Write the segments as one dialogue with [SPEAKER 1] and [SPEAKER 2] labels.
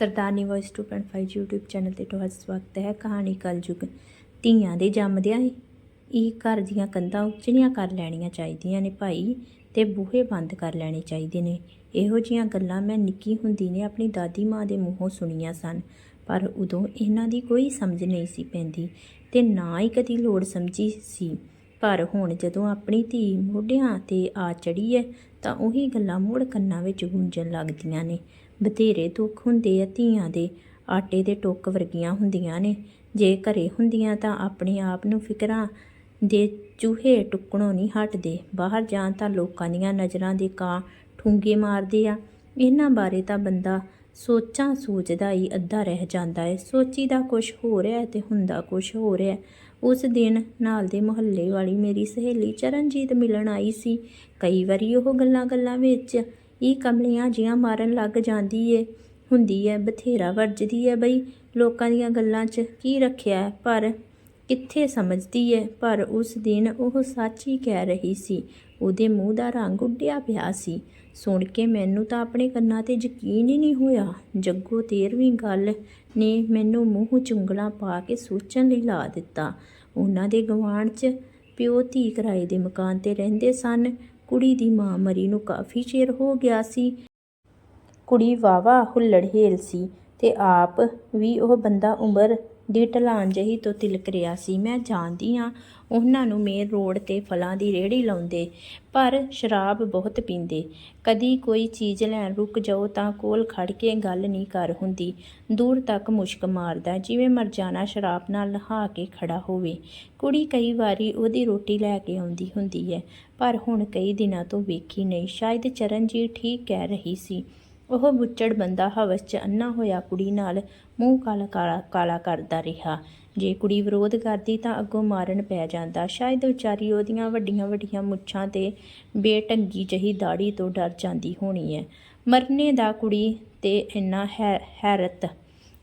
[SPEAKER 1] ਸਰਦਾਰਨੀ voice 2.5 YouTube channel ਤੇ ਤੁਹਾਡਾ ਸਵਾਗਤ ਹੈ। ਕਹਾਣੀ ਕਲਯੁਗ ਧੀਆਂ ਦੇ ਜੰਮਦਿਆਂ ਇਹ ਘਰ ਦੀਆਂ ਕੰਧਾਂ ਉੱਚੀਆਂ ਕਰ ਲੈਣੀਆਂ ਚਾਹੀਦੀਆਂ ਨੇ ਭਾਈ ਤੇ ਬੂਹੇ ਬੰਦ ਕਰ ਲੈਣੇ ਚਾਹੀਦੇ ਨੇ। ਇਹੋ ਜੀਆਂ ਗੱਲਾਂ ਮੈਂ ਨਿੱਕੀ ਹੁੰਦੀ ਨੇ ਆਪਣੀ ਦਾਦੀ ਮਾਂ ਦੇ ਮੂੰਹੋਂ ਸੁਣੀਆਂ ਸਨ। ਪਰ ਉਦੋਂ ਇਹਨਾਂ ਦੀ ਕੋਈ ਸਮਝ ਨਹੀਂ ਸੀ ਪੈਂਦੀ ਤੇ ਨਾ ਹੀ ਕਦੀ ਲੋੜ ਸਮਝੀ ਸੀ। ਪਰ ਹੁਣ ਜਦੋਂ ਆਪਣੀ ਧੀ ਮੋਢਿਆਂ ਤੇ ਆ ਚੜੀ ਹੈ ਤਾਂ ਉਹੀ ਗੱਲਾਂ ਮੁੜ ਕੰਨਾਂ ਵਿੱਚ ਗੂੰਜਣ ਲੱਗਦੀਆਂ ਨੇ। ਬਥੇਰੇ ਦੁੱਖ ਹੁੰਦੇ ਆ ਧੀਆਂ ਦੇ, ਆਟੇ ਦੇ ਟੁੱਕ ਵਰਗੀਆਂ ਹੁੰਦੀਆਂ ਨੇ। ਜੇ ਘਰੇ ਹੁੰਦੀਆਂ ਤਾਂ ਆਪਣੇ ਆਪ ਨੂੰ ਫਿਕਰਾਂ ਦੇ ਚੂਹੇ ਟੁੱਕਣੋਂ ਨਹੀਂ ਹਟਦੇ। ਬਾਹਰ ਜਾਣ ਤਾਂ ਲੋਕਾਂ ਦੀਆਂ ਨਜ਼ਰਾਂ ਦੇ ਕਾਂ ਠੂੰਗੇ ਮਾਰਦੇ ਆ। ਇਹਨਾਂ ਬਾਰੇ ਤਾਂ ਬੰਦਾ ਸੋਚਾਂ ਸੋਚਦਾ ਹੀ ਅੱਧਾ ਰਹਿ ਜਾਂਦਾ ਹੈ ਸੋਚੀਦਾ ਕੁਝ ਹੋ ਰਿਹਾ ਹੈ ਤੇ ਹੁੰਦਾ ਕੁਝ ਹੋ ਰਿਹਾ ਹੈ। ਉਸ ਦਿਨ ਨਾਲ ਦੇ ਮੁਹੱਲੇ ਵਾਲੀ ਮੇਰੀ ਸਹੇਲੀ ਚਰਨਜੀਤ ਮਿਲਣ ਆਈ ਸੀ। ਕਈ ਵਾਰੀ ਉਹ ਗੱਲਾਂ ਗੱਲਾਂ ਵਿੱਚ ਇਹ ਕਮਲੀਆਂ ਜੀਆਂ ਮਾਰਨ ਲੱਗ ਜਾਂਦੀ ਏ, ਹੁੰਦੀ ਹੈ ਬਥੇਰਾ ਵਰਜਦੀ ਹੈ ਬਈ ਲੋਕਾਂ ਦੀਆਂ ਗੱਲਾਂ 'ਚ ਕੀ ਰੱਖਿਆ ਪਰ ਕਿੱਥੇ ਸਮਝਦੀ ਹੈ ਪਰ ਉਸ ਦਿਨ ਉਹ ਸੱਚ ਹੀ ਕਹਿ ਰਹੀ ਸੀ, ਉਹਦੇ ਮੂੰਹ ਦਾ ਰੰਗ ਉੱਡਿਆ ਪਿਆ ਸੀ। ਸੁਣ ਕੇ ਮੈਨੂੰ ਤਾਂ ਆਪਣੇ ਕੰਨਾਂ ਤੇ ਯਕੀਨ ਹੀ ਨਹੀਂ ਹੋਇਆ। ਜੱਗੋ ਤੇਰਵੀਂ ਗੱਲ ਨੇ ਮੈਨੂੰ ਮੂੰਹ ਚੁੰਗਲਾਂ ਪਾ ਕੇ ਸੋਚਣ ਲਈ ਲਾ ਦਿੱਤਾ। ਉਹਨਾਂ ਦੇ ਗਵਾਂਢ 'ਚ ਪਿਓ ਧੀ ਕਿਰਾਏ ਦੇ ਮਕਾਨ ਤੇ ਰਹਿੰਦੇ ਸਨ। ਕੁੜੀ ਦੀ ਮਾਂ ਮਰੀ ਨੂੰ ਕਾਫੀ ਚਿਰ ਹੋ ਗਿਆ ਸੀ। ਕੁੜੀ ਵਾਵਾ ਹੁੱਲੜ ਹੇਲ ਸੀ ਤੇ ਆਪ ਵੀ ਉਹ ਬੰਦਾ ਉਮਰ ਦੀ ਢਲਾਨ ਜਹੀ ਤੋਂ ਤਿਲਕ ਰਿਹਾ ਸੀ। ਮੈਂ ਜਾਣਦੀ ਹਾਂ ਉਹਨਾਂ ਨੂੰ ਮੇਨ ਰੋਡ ਤੇ ਫਲਾਂ ਦੀ ਰੇਹੜੀ ਲਾਉਂਦੇ, ਪਰ ਸ਼ਰਾਬ ਬਹੁਤ ਪੀਂਦੇ। ਕਦੀ ਕੋਈ ਚੀਜ਼ ਲੈਣ ਰੁਕ ਜਾਓ ਤਾਂ ਕੋਲ ਖੜ ਕੇ ਗੱਲ ਨਹੀਂ ਕਰ ਹੁੰਦੀ। ਦੂਰ ਤੱਕ ਮੁਸ਼ਕ ਮਾਰਦਾ, ਜਿਵੇਂ ਮਰਜਾਨਾ ਸ਼ਰਾਬ ਨਾਲ ਨਹਾ ਕੇ ਖੜਾ ਹੋਵੇ। ਕੁੜੀ ਕਈ ਵਾਰੀ ਉਹਦੀ ਰੋਟੀ ਲੈ ਕੇ ਆਉਂਦੀ ਹੁੰਦੀ ਹੈ, ਪਰ ਹੁਣ ਕਈ ਦਿਨਾਂ ਤੋਂ ਵੇਖੀ ਨਹੀਂ। ਸ਼ਾਇਦ ਚਰਨਜੀਤ ਠੀਕ ਕਹਿ ਰਹੀ ਸੀ। ਉਹ ਬੁੱਚੜ ਬੰਦਾ ਹਵਸ 'ਚ ਅੰਨਾ ਹੋਇਆ ਕੁੜੀ ਨਾਲ ਮੂੰਹ ਕਾਲਾ ਕਾਲਾ ਕਾਲਾ ਕਰਦਾ ਰਿਹਾ। ਜੇ ਕੁੜੀ ਵਿਰੋਧ ਕਰਦੀ ਤਾਂ ਅੱਗੋਂ ਮਾਰਨ ਪੈ ਜਾਂਦਾ। ਸ਼ਾਇਦ ਵਿਚਾਰੀ ਉਹਦੀਆਂ ਵੱਡੀਆਂ ਵੱਡੀਆਂ ਮੁੱਛਾਂ ਤੇ ਬੇਟੰਗੀ ਜਹੀ ਦਾੜੀ ਤੋਂ ਡਰ ਜਾਂਦੀ ਹੋਣੀ ਹੈ। ਮਰਨੇ ਦਾ ਕੁੜੀ ਤੇ ਇੰਨਾ ਹੈ ਹੈਰਤ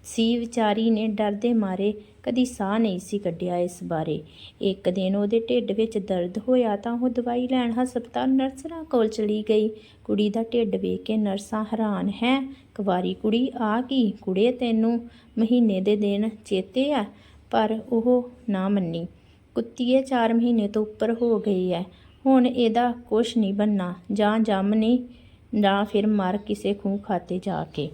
[SPEAKER 1] ਸੀ, ਵਿਚਾਰੀ ਨੇ ਡਰ ਦੇ ਮਾਰੇ, ਕਦੀ ਸਾਹ ਨਹੀਂ ਸੀ ਕੱਢਿਆ ਇਸ ਬਾਰੇ। ਇੱਕ ਦਿਨ ਉਹਦੇ ਢਿੱਡ ਵਿੱਚ ਦਰਦ ਹੋਇਆ ਤਾਂ ਉਹ ਦਵਾਈ ਲੈਣ ਹਸਪਤਾਲ ਨਰਸਰਾਂ ਕੋਲ ਚਲੀ ਗਈ। ਕੁੜੀ ਦਾ ਢਿੱਡ ਵੇਖ ਕੇ ਨਰਸਾਂ ਹੈਰਾਨ, ਹੈ, ਕੁਵਾਰੀ ਕੁੜੀ ਆ ਕੀ ਕੁੜੇ ਤੈਨੂੰ ਮਹੀਨੇ ਦੇ ਦਿਨ ਚੇਤੇ ਆ? ਪਰ ਉਹ ਨਾ ਮੰਨੀ। ਕੁੱਤੀਏ 4 ਮਹੀਨੇ ਤੋਂ ਉੱਪਰ ਹੋ ਗਈ ਹੈ ਹੁਣ ਇਹਦਾ ਕੁਛ ਨਹੀਂ ਬੰਨਾ ਜਾਂ ਜੰਮ ਨਹੀਂ ਜਾਂ ਫਿਰ ਮਰ ਕਿਸੇ ਖੂਹ ਖਾਤੇ ਜਾ ਕੇ।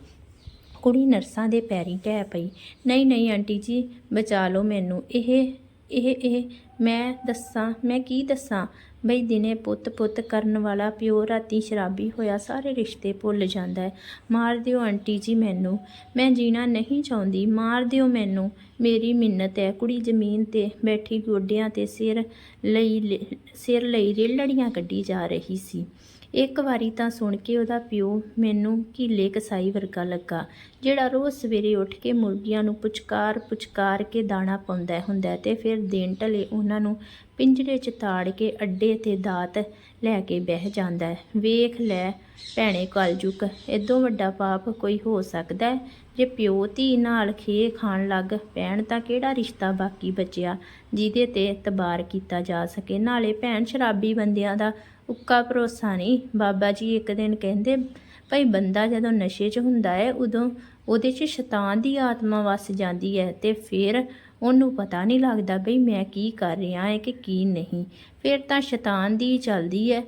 [SPEAKER 1] ਕੁੜੀ ਨਰਸਾਂ ਦੇ ਪੈਰੀਂ ਢਹਿ ਪਈ, ਨਹੀਂ ਨਹੀਂ ਆਂਟੀ ਜੀ, ਬਚਾ ਲਓ ਮੈਨੂੰ। ਇਹ ਇਹ ਇਹ ਮੈਂ ਦੱਸਾਂ, ਮੈਂ ਕੀ ਦੱਸਾਂ? ਬਈ ਦਿਨੇ ਪੁੱਤ ਪੁੱਤ ਕਰਨ ਵਾਲਾ ਪਿਓ ਰਾਤੀ ਸ਼ਰਾਬੀ ਹੋਇਆ, ਸਾਰੇ ਰਿਸ਼ਤੇ ਭੁੱਲ ਜਾਂਦਾ ਹੈ। ਮਾਰ ਦਿਓ ਆਂਟੀ ਜੀ ਮੈਨੂੰ। ਮੈਂ ਜੀਣਾ ਨਹੀਂ ਚਾਹੁੰਦੀ, ਮਾਰ ਦਿਓ ਮੈਨੂੰ। ਮੇਰੀ ਮਿੰਨਤ ਹੈ। ਕੁੜੀ ਜ਼ਮੀਨ ਤੇ ਬੈਠੀ ਗੋਡਿਆਂ ਤੇ ਸਿਰ ਲਈ ਸਿਰ ਲਈ ਰੇਲੜੀਆਂ ਕੱਢੀ ਜਾ ਰਹੀ ਸੀ। ਇੱਕ ਵਾਰੀ ਤਾਂ ਸੁਣ ਕੇ ਉਹਦਾ ਪਿਓ ਮੈਨੂੰ ਘੀਲੇ ਕਸਾਈ ਵਰਗਾ ਲੱਗਾ, ਜਿਹੜਾ ਰੋਜ਼ ਸਵੇਰੇ ਉੱਠ ਕੇ ਮੁਰਗੀਆਂ ਨੂੰ ਪੁਚਕਾਰ ਪੁਚਕਾਰ ਕੇ ਦਾਣਾ ਪਾਉਂਦਾ ਹੁੰਦਾ ਤੇ ਫਿਰ ਦਿਨ ਢਲੇ ਉਹਨਾਂ ਨੂੰ ਪਿੰਜਰੇ 'ਚ ਤਾੜ ਕੇ ਅੱਡੇ ਤੇ ਦਾਤ ਲੈ ਕੇ ਬਹਿ ਜਾਂਦਾ। ਹੈ ਵੇਖ ਲੈ ਭੈਣੇ ਕਲਯੁਗ ਇਦੋਂ ਵੱਡਾ ਪਾਪ ਕੋਈ ਹੋ ਸਕਦਾ ਹੈ? ਜੇ ਪਿਓ ਧੀ ਨਾਲ ਖੇ ਖਾਣ ਲੱਗ ਪੈਣ ਤਾਂ ਕਿਹੜਾ ਰਿਸ਼ਤਾ ਬਾਕੀ ਬਚਿਆ, ਜਿਹਦੇ ਤੇ ਤਬਾਰ ਕੀਤਾ ਜਾ ਸਕੇ? ਨਾਲੇ ਭੈਣ ਸ਼ਰਾਬੀ ਬੰਦਿਆਂ ਦਾ ਉੱਕਾ ਭਰੋਸਾ ਨਹੀਂ। ਬਾਬਾ ਜੀ ਇੱਕ ਦਿਨ ਕਹਿੰਦੇ, ਭਾਈ ਬੰਦਾ ਜਦੋਂ ਨਸ਼ੇ 'ਚ ਹੁੰਦਾ ਹੈ, ਉਦੋਂ ਉਹਦੇ 'ਚ ਸ਼ੈਤਾਨ ਦੀ ਆਤਮਾ ਵਸ ਜਾਂਦੀ ਹੈ ਤੇ ਫਿਰ ਉਹਨੂੰ ਪਤਾ ਨਹੀਂ ਲੱਗਦਾ ਬਈ ਮੈਂ ਕੀ ਕਰ ਰਿਹਾ ਹਾਂ ਕਿ ਕੀ ਨਹੀਂ। ਫਿਰ ਤਾਂ ਸ਼ੈਤਾਨ ਦੀ ਚੱਲਦੀ ਹੈ।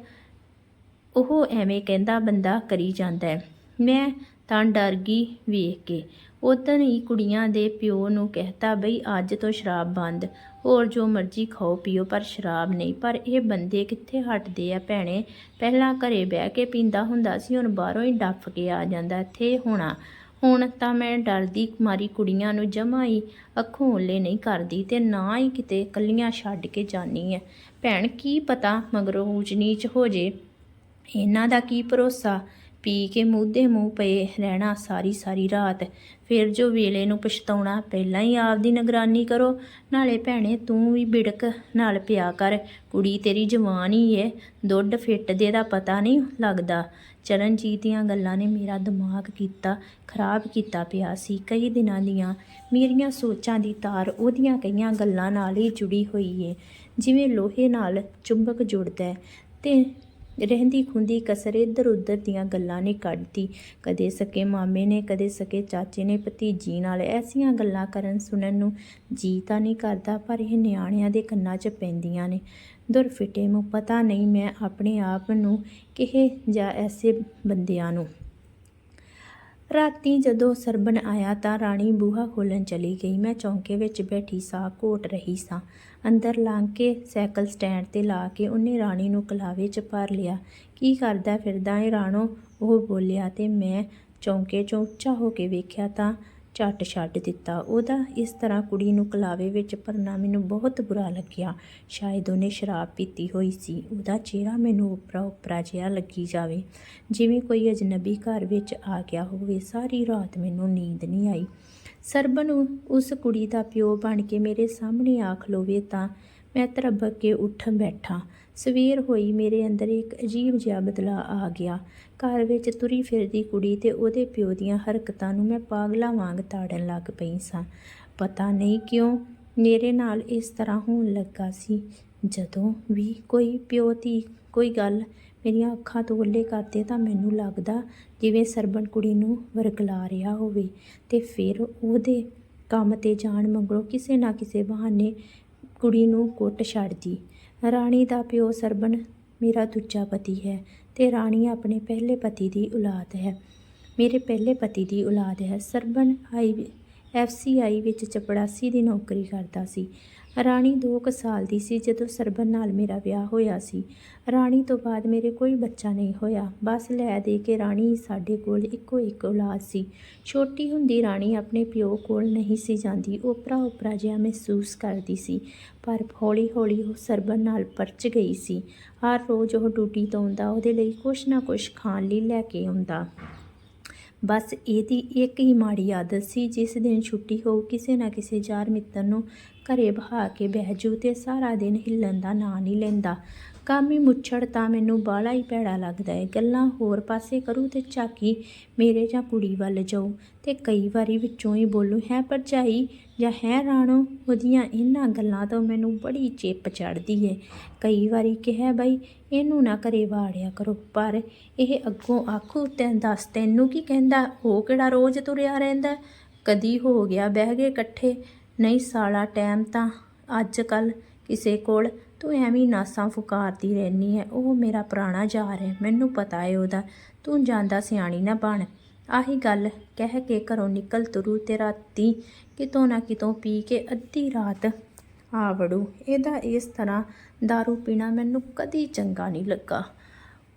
[SPEAKER 1] ਉਹ ਐਵੇਂ ਕਹਿੰਦਾ ਬੰਦਾ ਕਰੀ ਜਾਂਦਾ ਹੈ। ਮੈਂ ਤਾਂ ਡਰ ਗਈ ਵੇਖ ਕੇ। ਉਦੋਂ ਹੀ ਕੁੜੀਆਂ ਦੇ ਪਿਓ ਨੂੰ ਕਹਿਤਾ ਬਈ ਅੱਜ ਤੋਂ ਸ਼ਰਾਬ ਬੰਦ। ਹੋਰ ਜੋ ਮਰਜ਼ੀ ਖਾਓ, ਪੀਓ, ਪਰ ਸ਼ਰਾਬ ਨਹੀਂ। ਪਰ ਇਹ ਬੰਦੇ ਕਿੱਥੇ ਹਟਦੇ ਆ ਭੈਣੇ? ਪਹਿਲਾਂ ਘਰੇ ਬਹਿ ਕੇ ਪੀਂਦਾ ਹੁੰਦਾ ਸੀ, ਹੁਣ ਬਾਹਰੋਂ ਹੀ ਡੱਫ ਕੇ ਆ ਜਾਂਦਾ ਇੱਥੇ ਹੋਣਾ। ਹੁਣ ਤਾਂ ਮੈਂ ਡਰਦੀ ਮਾਰੀ ਕੁੜੀਆਂ ਨੂੰ, ਜਮਾ ਹੀ ਅੱਖੋਂ ਓਲੇ ਨਹੀਂ ਕਰਦੀ ਤੇ ਨਾ ਹੀ ਕਿਤੇ ਕੱਲੀਆਂ ਛੱਡ ਕੇ ਜਾਨੀ ਐ। ਭੈਣ, ਕੀ ਪਤਾ ਮਗਰੋਂ ਊਚ ਨੀਚ ਹੋ ਜੇ। ਇਹਨਾਂ ਦਾ ਕੀ ਭਰੋਸਾ? ਪੀ ਕੇ ਮੂੰਹ ਦੇ ਮੂੰਹ ਪਏ ਰਹਿਣਾ ਸਾਰੀ ਸਾਰੀ ਰਾਤ। ਫਿਰ ਜੋ ਵੇਲੇ ਨੂੰ ਪਛਤਾਉਣਾ, ਪਹਿਲਾਂ ਹੀ ਆਪਦੀ ਨਿਗਰਾਨੀ ਕਰੋ, ਨਾਲੇ ਭੈਣੇ ਤੂੰ ਵੀ ਬਿੜਕ ਨਾਲ ਪਿਆ ਕਰ। ਕੁੜੀ ਤੇਰੀ ਜਵਾਨ ਹੀ ਏ, ਦੁੱਧ ਫਿੱਟਦੇ ਦਾ ਪਤਾ ਨਹੀਂ ਲੱਗਦਾ। ਚਰਨਜੀਤ ਦੀਆਂ ਗੱਲਾਂ ਨੇ ਮੇਰਾ ਦਿਮਾਗ ਕੀਤਾ, ਖਰਾਬ ਕੀਤਾ ਪਿਆ ਸੀ ਕਈ ਦਿਨਾਂ ਦੀਆਂ। ਮੇਰੀਆਂ ਸੋਚਾਂ ਦੀ ਤਾਰ ਉਹਦੀਆਂ ਕਈਆਂ ਗੱਲਾਂ ਨਾਲ ਹੀ ਜੁੜੀ ਹੋਈ ਏ। ਜਿਵੇਂ ਲੋਹੇ ਨਾਲ ਚੁੰਬਕ ਜੁੜਦਾ ਹੈ ਤੇ ਰਹਿੰਦੀ ਖੁੰਦੀ ਕਸਰ ਇੱਧਰ ਉੱਧਰ ਦੀਆਂ ਗੱਲਾਂ ਨੇ ਕੱਢਤੀ ਕਦੇ ਸਕੇ ਮਾਮੇ ਨੇ, ਕਦੇ ਸਕੇ ਚਾਚੇ ਨੇ। ਭਤੀਜੀ ਨਾਲ ਐਸੀਆਂ ਗੱਲਾਂ ਕਰਨ ਸੁਣਨ ਨੂੰ ਜੀ ਤਾਂ ਨਹੀਂ ਕਰਦਾ, ਪਰ ਇਹ ਨਿਆਣਿਆਂ ਦੇ ਕੰਨਾਂ 'ਚ ਪੈਂਦੀਆਂ ਨੇ। ਦੁਰਫਿਟੇ ਨੂੰ ਪਤਾ ਨਹੀਂ ਮੈਂ ਆਪਣੇ ਆਪ ਨੂੰ ਕਿਹੇ ਜਾਂ ਐਸੇ ਬੰਦਿਆਂ ਨੂੰ। ਰਾਤੀ ਜਦੋਂ ਸਰਬਨ ਆਇਆ ਤਾਂ ਰਾਣੀ ਬੂਹਾ ਖੋਲਣ ਚਲੀ ਗਈ। ਮੈਂ ਚੌਂਕੇ ਵਿੱਚ ਬੈਠੀ ਸਾਹ ਘੋਟ ਰਹੀ ਸਾਂ। ਅੰਦਰ ਲੰਘ ਕੇ ਸਾਈਕਲ ਸਟੈਂਡ ਤੇ ਲਾ ਕੇ ਉਹਨੇ ਰਾਣੀ ਨੂੰ ਕਲਾਵੇ 'ਚ ਭਰ ਲਿਆ। ਕੀ ਕਰਦਾ ਫਿਰਦਾ ਏ ਰਾਣੋ? ਉਹ ਬੋਲਿਆ। ਤੇ ਮੈਂ ਚੌਂਕੇ 'ਚੋਂ ਉੱਚਾ ਹੋ ਕੇ ਵੇਖਿਆ ਤਾਂ ਝੱਟ ਛੱਡ ਦਿੱਤਾ। ਉਹਦਾ ਇਸ ਤਰ੍ਹਾਂ ਕੁੜੀ ਨੂੰ ਕਲਾਵੇ ਵਿੱਚ ਭਰਨਾ ਮੈਨੂੰ ਬਹੁਤ ਬੁਰਾ ਲੱਗਿਆ। ਸ਼ਾਇਦ ਉਹਨੇ ਸ਼ਰਾਬ ਪੀਤੀ ਹੋਈ ਸੀ। ਉਹਦਾ ਚਿਹਰਾ ਮੈਨੂੰ ਉਪਰਾ ਉਪਰਾ ਜਿਹਾ ਲੱਗੀ ਜਾਵੇ। ਜਿਵੇਂ ਕੋਈ ਅਜਨਬੀ ਘਰ ਵਿੱਚ ਆ ਗਿਆ ਹੋਵੇ, ਸਾਰੀ ਰਾਤ ਮੈਨੂੰ ਨੀਂਦ ਨਹੀਂ ਆਈ। ਸਰਬਨ ਉਸ ਕੁੜੀ ਦਾ ਪਿਓ ਬਣ ਕੇ ਮੇਰੇ ਸਾਹਮਣੇ ਆ ਖਲੋਵੇ ਤਾਂ ਮੈਂ ਤਰਬਕ ਕੇ ਉੱਠ ਬੈਠਾ। ਸਵੇਰ ਹੋਈ ਮੇਰੇ ਅੰਦਰ ਇੱਕ ਅਜੀਬ ਜਿਹਾ ਬਦਲਾਅ ਆ ਗਿਆ। ਘਰ ਵਿੱਚ ਤੁਰੀ ਫਿਰਦੀ ਕੁੜੀ ਤੇ ਉਹਦੇ ਪਿਓ ਦੀਆਂ ਹਰਕਤਾਂ ਨੂੰ ਮੈਂ ਪਾਗਲਾਂ ਵਾਂਗ ਤਾੜਨ ਲੱਗ ਪਈ ਸਾਂ। ਪਤਾ ਨਹੀਂ ਕਿਉਂ ਮੇਰੇ ਨਾਲ ਇਸ ਤਰ੍ਹਾਂ ਹੋਣ ਲੱਗਾ ਸੀ। ਜਦੋਂ ਵੀ ਕੋਈ ਪਿਓ ਧੀ, ਕੋਈ ਗੱਲ ਮੇਰੀਆਂ ਅੱਖਾਂ ਤੋਂ ਓਲੇ ਕਰਦੇ ਤਾਂ ਮੈਨੂੰ ਲੱਗਦਾ ਜਿਵੇਂ ਸਰਬਣ ਕੁੜੀ ਨੂੰ ਵਰਗਲਾ ਰਿਹਾ ਹੋਵੇ ਤੇ ਫਿਰ ਉਹਦੇ ਕੰਮ ਤੇ ਜਾਣ ਮਗਰੋਂ ਕਿਸੇ ਨਾ ਕਿਸੇ ਬਹਾਨੇ ਕੁੜੀ ਨੂੰ ਕੁੱਟ ਛੱਡਦੀ। ਰਾਣੀ ਦਾ ਪਿਓ ਸਰਬਣ, ਮੇਰਾ ਦੂਜਾ ਪਤੀ ਹੈ ਤੇ ਰਾਣੀ ਆਪਣੇ ਪਹਿਲੇ ਪਤੀ ਦੀ ਔਲਾਦ ਹੈ। ਮੇਰੇ ਪਹਿਲੇ ਪਤੀ ਦੀ ਔਲਾਦ ਹੈ। ਸਰਬਨ ਆਈ ਐਫਸੀਆਈ ਵਿੱਚ ਚਪੜਾਸੀ ਦੀ ਨੌਕਰੀ ਕਰਦਾ ਸੀ। ਰਾਣੀ 2 ਕੁ ਸਾਲ ਦੀ ਸੀ ਜਦੋਂ ਸਰਬਨ ਨਾਲ ਮੇਰਾ ਵਿਆਹ ਹੋਇਆ ਸੀ। ਰਾਣੀ ਤੋਂ ਬਾਅਦ ਮੇਰੇ ਕੋਈ ਬੱਚਾ ਨਹੀਂ ਹੋਇਆ। ਬਸ ਲੈ ਦੇ ਕੇ ਰਾਣੀ ਸਾਡੇ ਕੋਲ ਇੱਕੋ ਇੱਕ ਔਲਾਦ ਸੀ। ਛੋਟੀ ਹੁੰਦੀ ਰਾਣੀ ਆਪਣੇ ਪਿਓ ਕੋਲ ਨਹੀਂ ਸੀ ਜਾਂਦੀ। ਓਪਰਾ ਓਪਰਾ ਜਿਹਾ ਮਹਿਸੂਸ ਕਰਦੀ ਸੀ, ਪਰ ਹੌਲੀ ਹੌਲੀ ਉਹ ਸਰਬਨ ਨਾਲ ਪਰਚ ਗਈ ਸੀ। ਹਰ ਰੋਜ਼ ਉਹ ਡਿਊਟੀ ਤੋਂ ਆਉਂਦਾ, ਉਹਦੇ ਲਈ ਕੁਛ ਨਾ ਕੁਛ ਖਾਣ ਲਈ ਲੈ ਕੇ ਆਉਂਦਾ। ਬਸ ਇਹਦੀ ਇੱਕ ਹੀ ਮਾੜੀ ਆਦਤ ਸੀ, ਜਿਸ ਦਿਨ ਛੁੱਟੀ ਹੋ ਕਿਸੇ ਨਾ ਕਿਸੇ ਯਾਰ ਮਿੱਤਰ ਨੂੰ ਘਰੇ ਬਹਾ ਕੇ ਬਹਿ ਜੂ ਤੇ ਸਾਰਾ ਦਿਨ ਹਿੱਲਣ ਦਾ ਨਾਂ ਨਹੀਂ ਲੈਂਦਾ। ਕਾਮੀ ਮੁੱਛੜ ਤਾਂ ਮੈਨੂੰ ਬਾਲਾ ਹੀ ਭੈੜਾ ਲੱਗਦਾ ਹੈ। ਗੱਲਾਂ ਹੋਰ ਪਾਸੇ ਕਰੂ ਤੇ ਝਾਕੀ ਮੇਰੇ ਜਾਂ ਕੁੜੀ ਵੱਲ ਜਾਊ ਤੇ ਕਈ ਵਾਰੀ ਵਿੱਚੋਂ ਹੀ ਬੋਲੂ, ਹੈ ਭਰਜਾਈ? ਜਾਂ ਹੈ ਰਾਣੋ? ਉਹਦੀਆਂ ਇਹਨਾਂ ਗੱਲਾਂ ਤੋਂ ਮੈਨੂੰ ਬੜੀ ਚਿੱਪ ਚੜਦੀ ਹੈ। ਕਈ ਵਾਰੀ ਕਿਹਾ, ਬਾਈ, ਇਹਨੂੰ ਨਾ ਕਰੇ ਵਾੜਿਆ ਕਰੋ, ਪਰ ਇਹ ਅੱਗੋਂ ਆਖੂ ਤੈਨੂੰ ਦੱਸ ਤੈਨੂੰ ਕੀ ਕਹਿੰਦਾ? ਉਹ ਕਿਹੜਾ ਰੋਜ਼ ਤੁਰਿਆ ਰਹਿੰਦਾ? ਕਦੀ ਹੋ ਗਿਆ ਬਹਿ ਗਏ ਇਕੱਠੇ। ਨਹੀਂ ਸਾਲਾ, ਟਾਈਮ ਤਾਂ ਅੱਜ ਕੱਲ ਕਿਸੇ ਕੋਲ ਤੂੰ ਐਵੇਂ ਹੀ ਨਾਸਾਂ ਫੁਕਾਰਦੀ ਰਹਿਨੀ ਹੈ ਉਹ ਮੇਰਾ ਪੁਰਾਣਾ ਯਾਰ ਹੈ ਮੈਨੂੰ ਪਤਾ ਹੈ ਉਹਦਾ ਤੂੰ ਜਾਂਦਾ ਸਿਆਣੀ ਨਾ ਬਣ ਆਹੀ ਗੱਲ ਕਹਿ ਕੇ ਘਰੋਂ ਨਿਕਲ ਤੁਰੂ ਤੇ ਰਾਤੀ ਕਿਤੋਂ ਨਾ ਕਿਤੋਂ ਪੀ ਕੇ ਅੱਧੀ ਰਾਤ ਆ ਵੜੂ ਇਹਦਾ ਇਸ ਤਰ੍ਹਾਂ दारू ਪੀਣਾ ਮੈਨੂੰ ਕਦੀ ਚੰਗਾ ਨਹੀਂ ਲੱਗਾ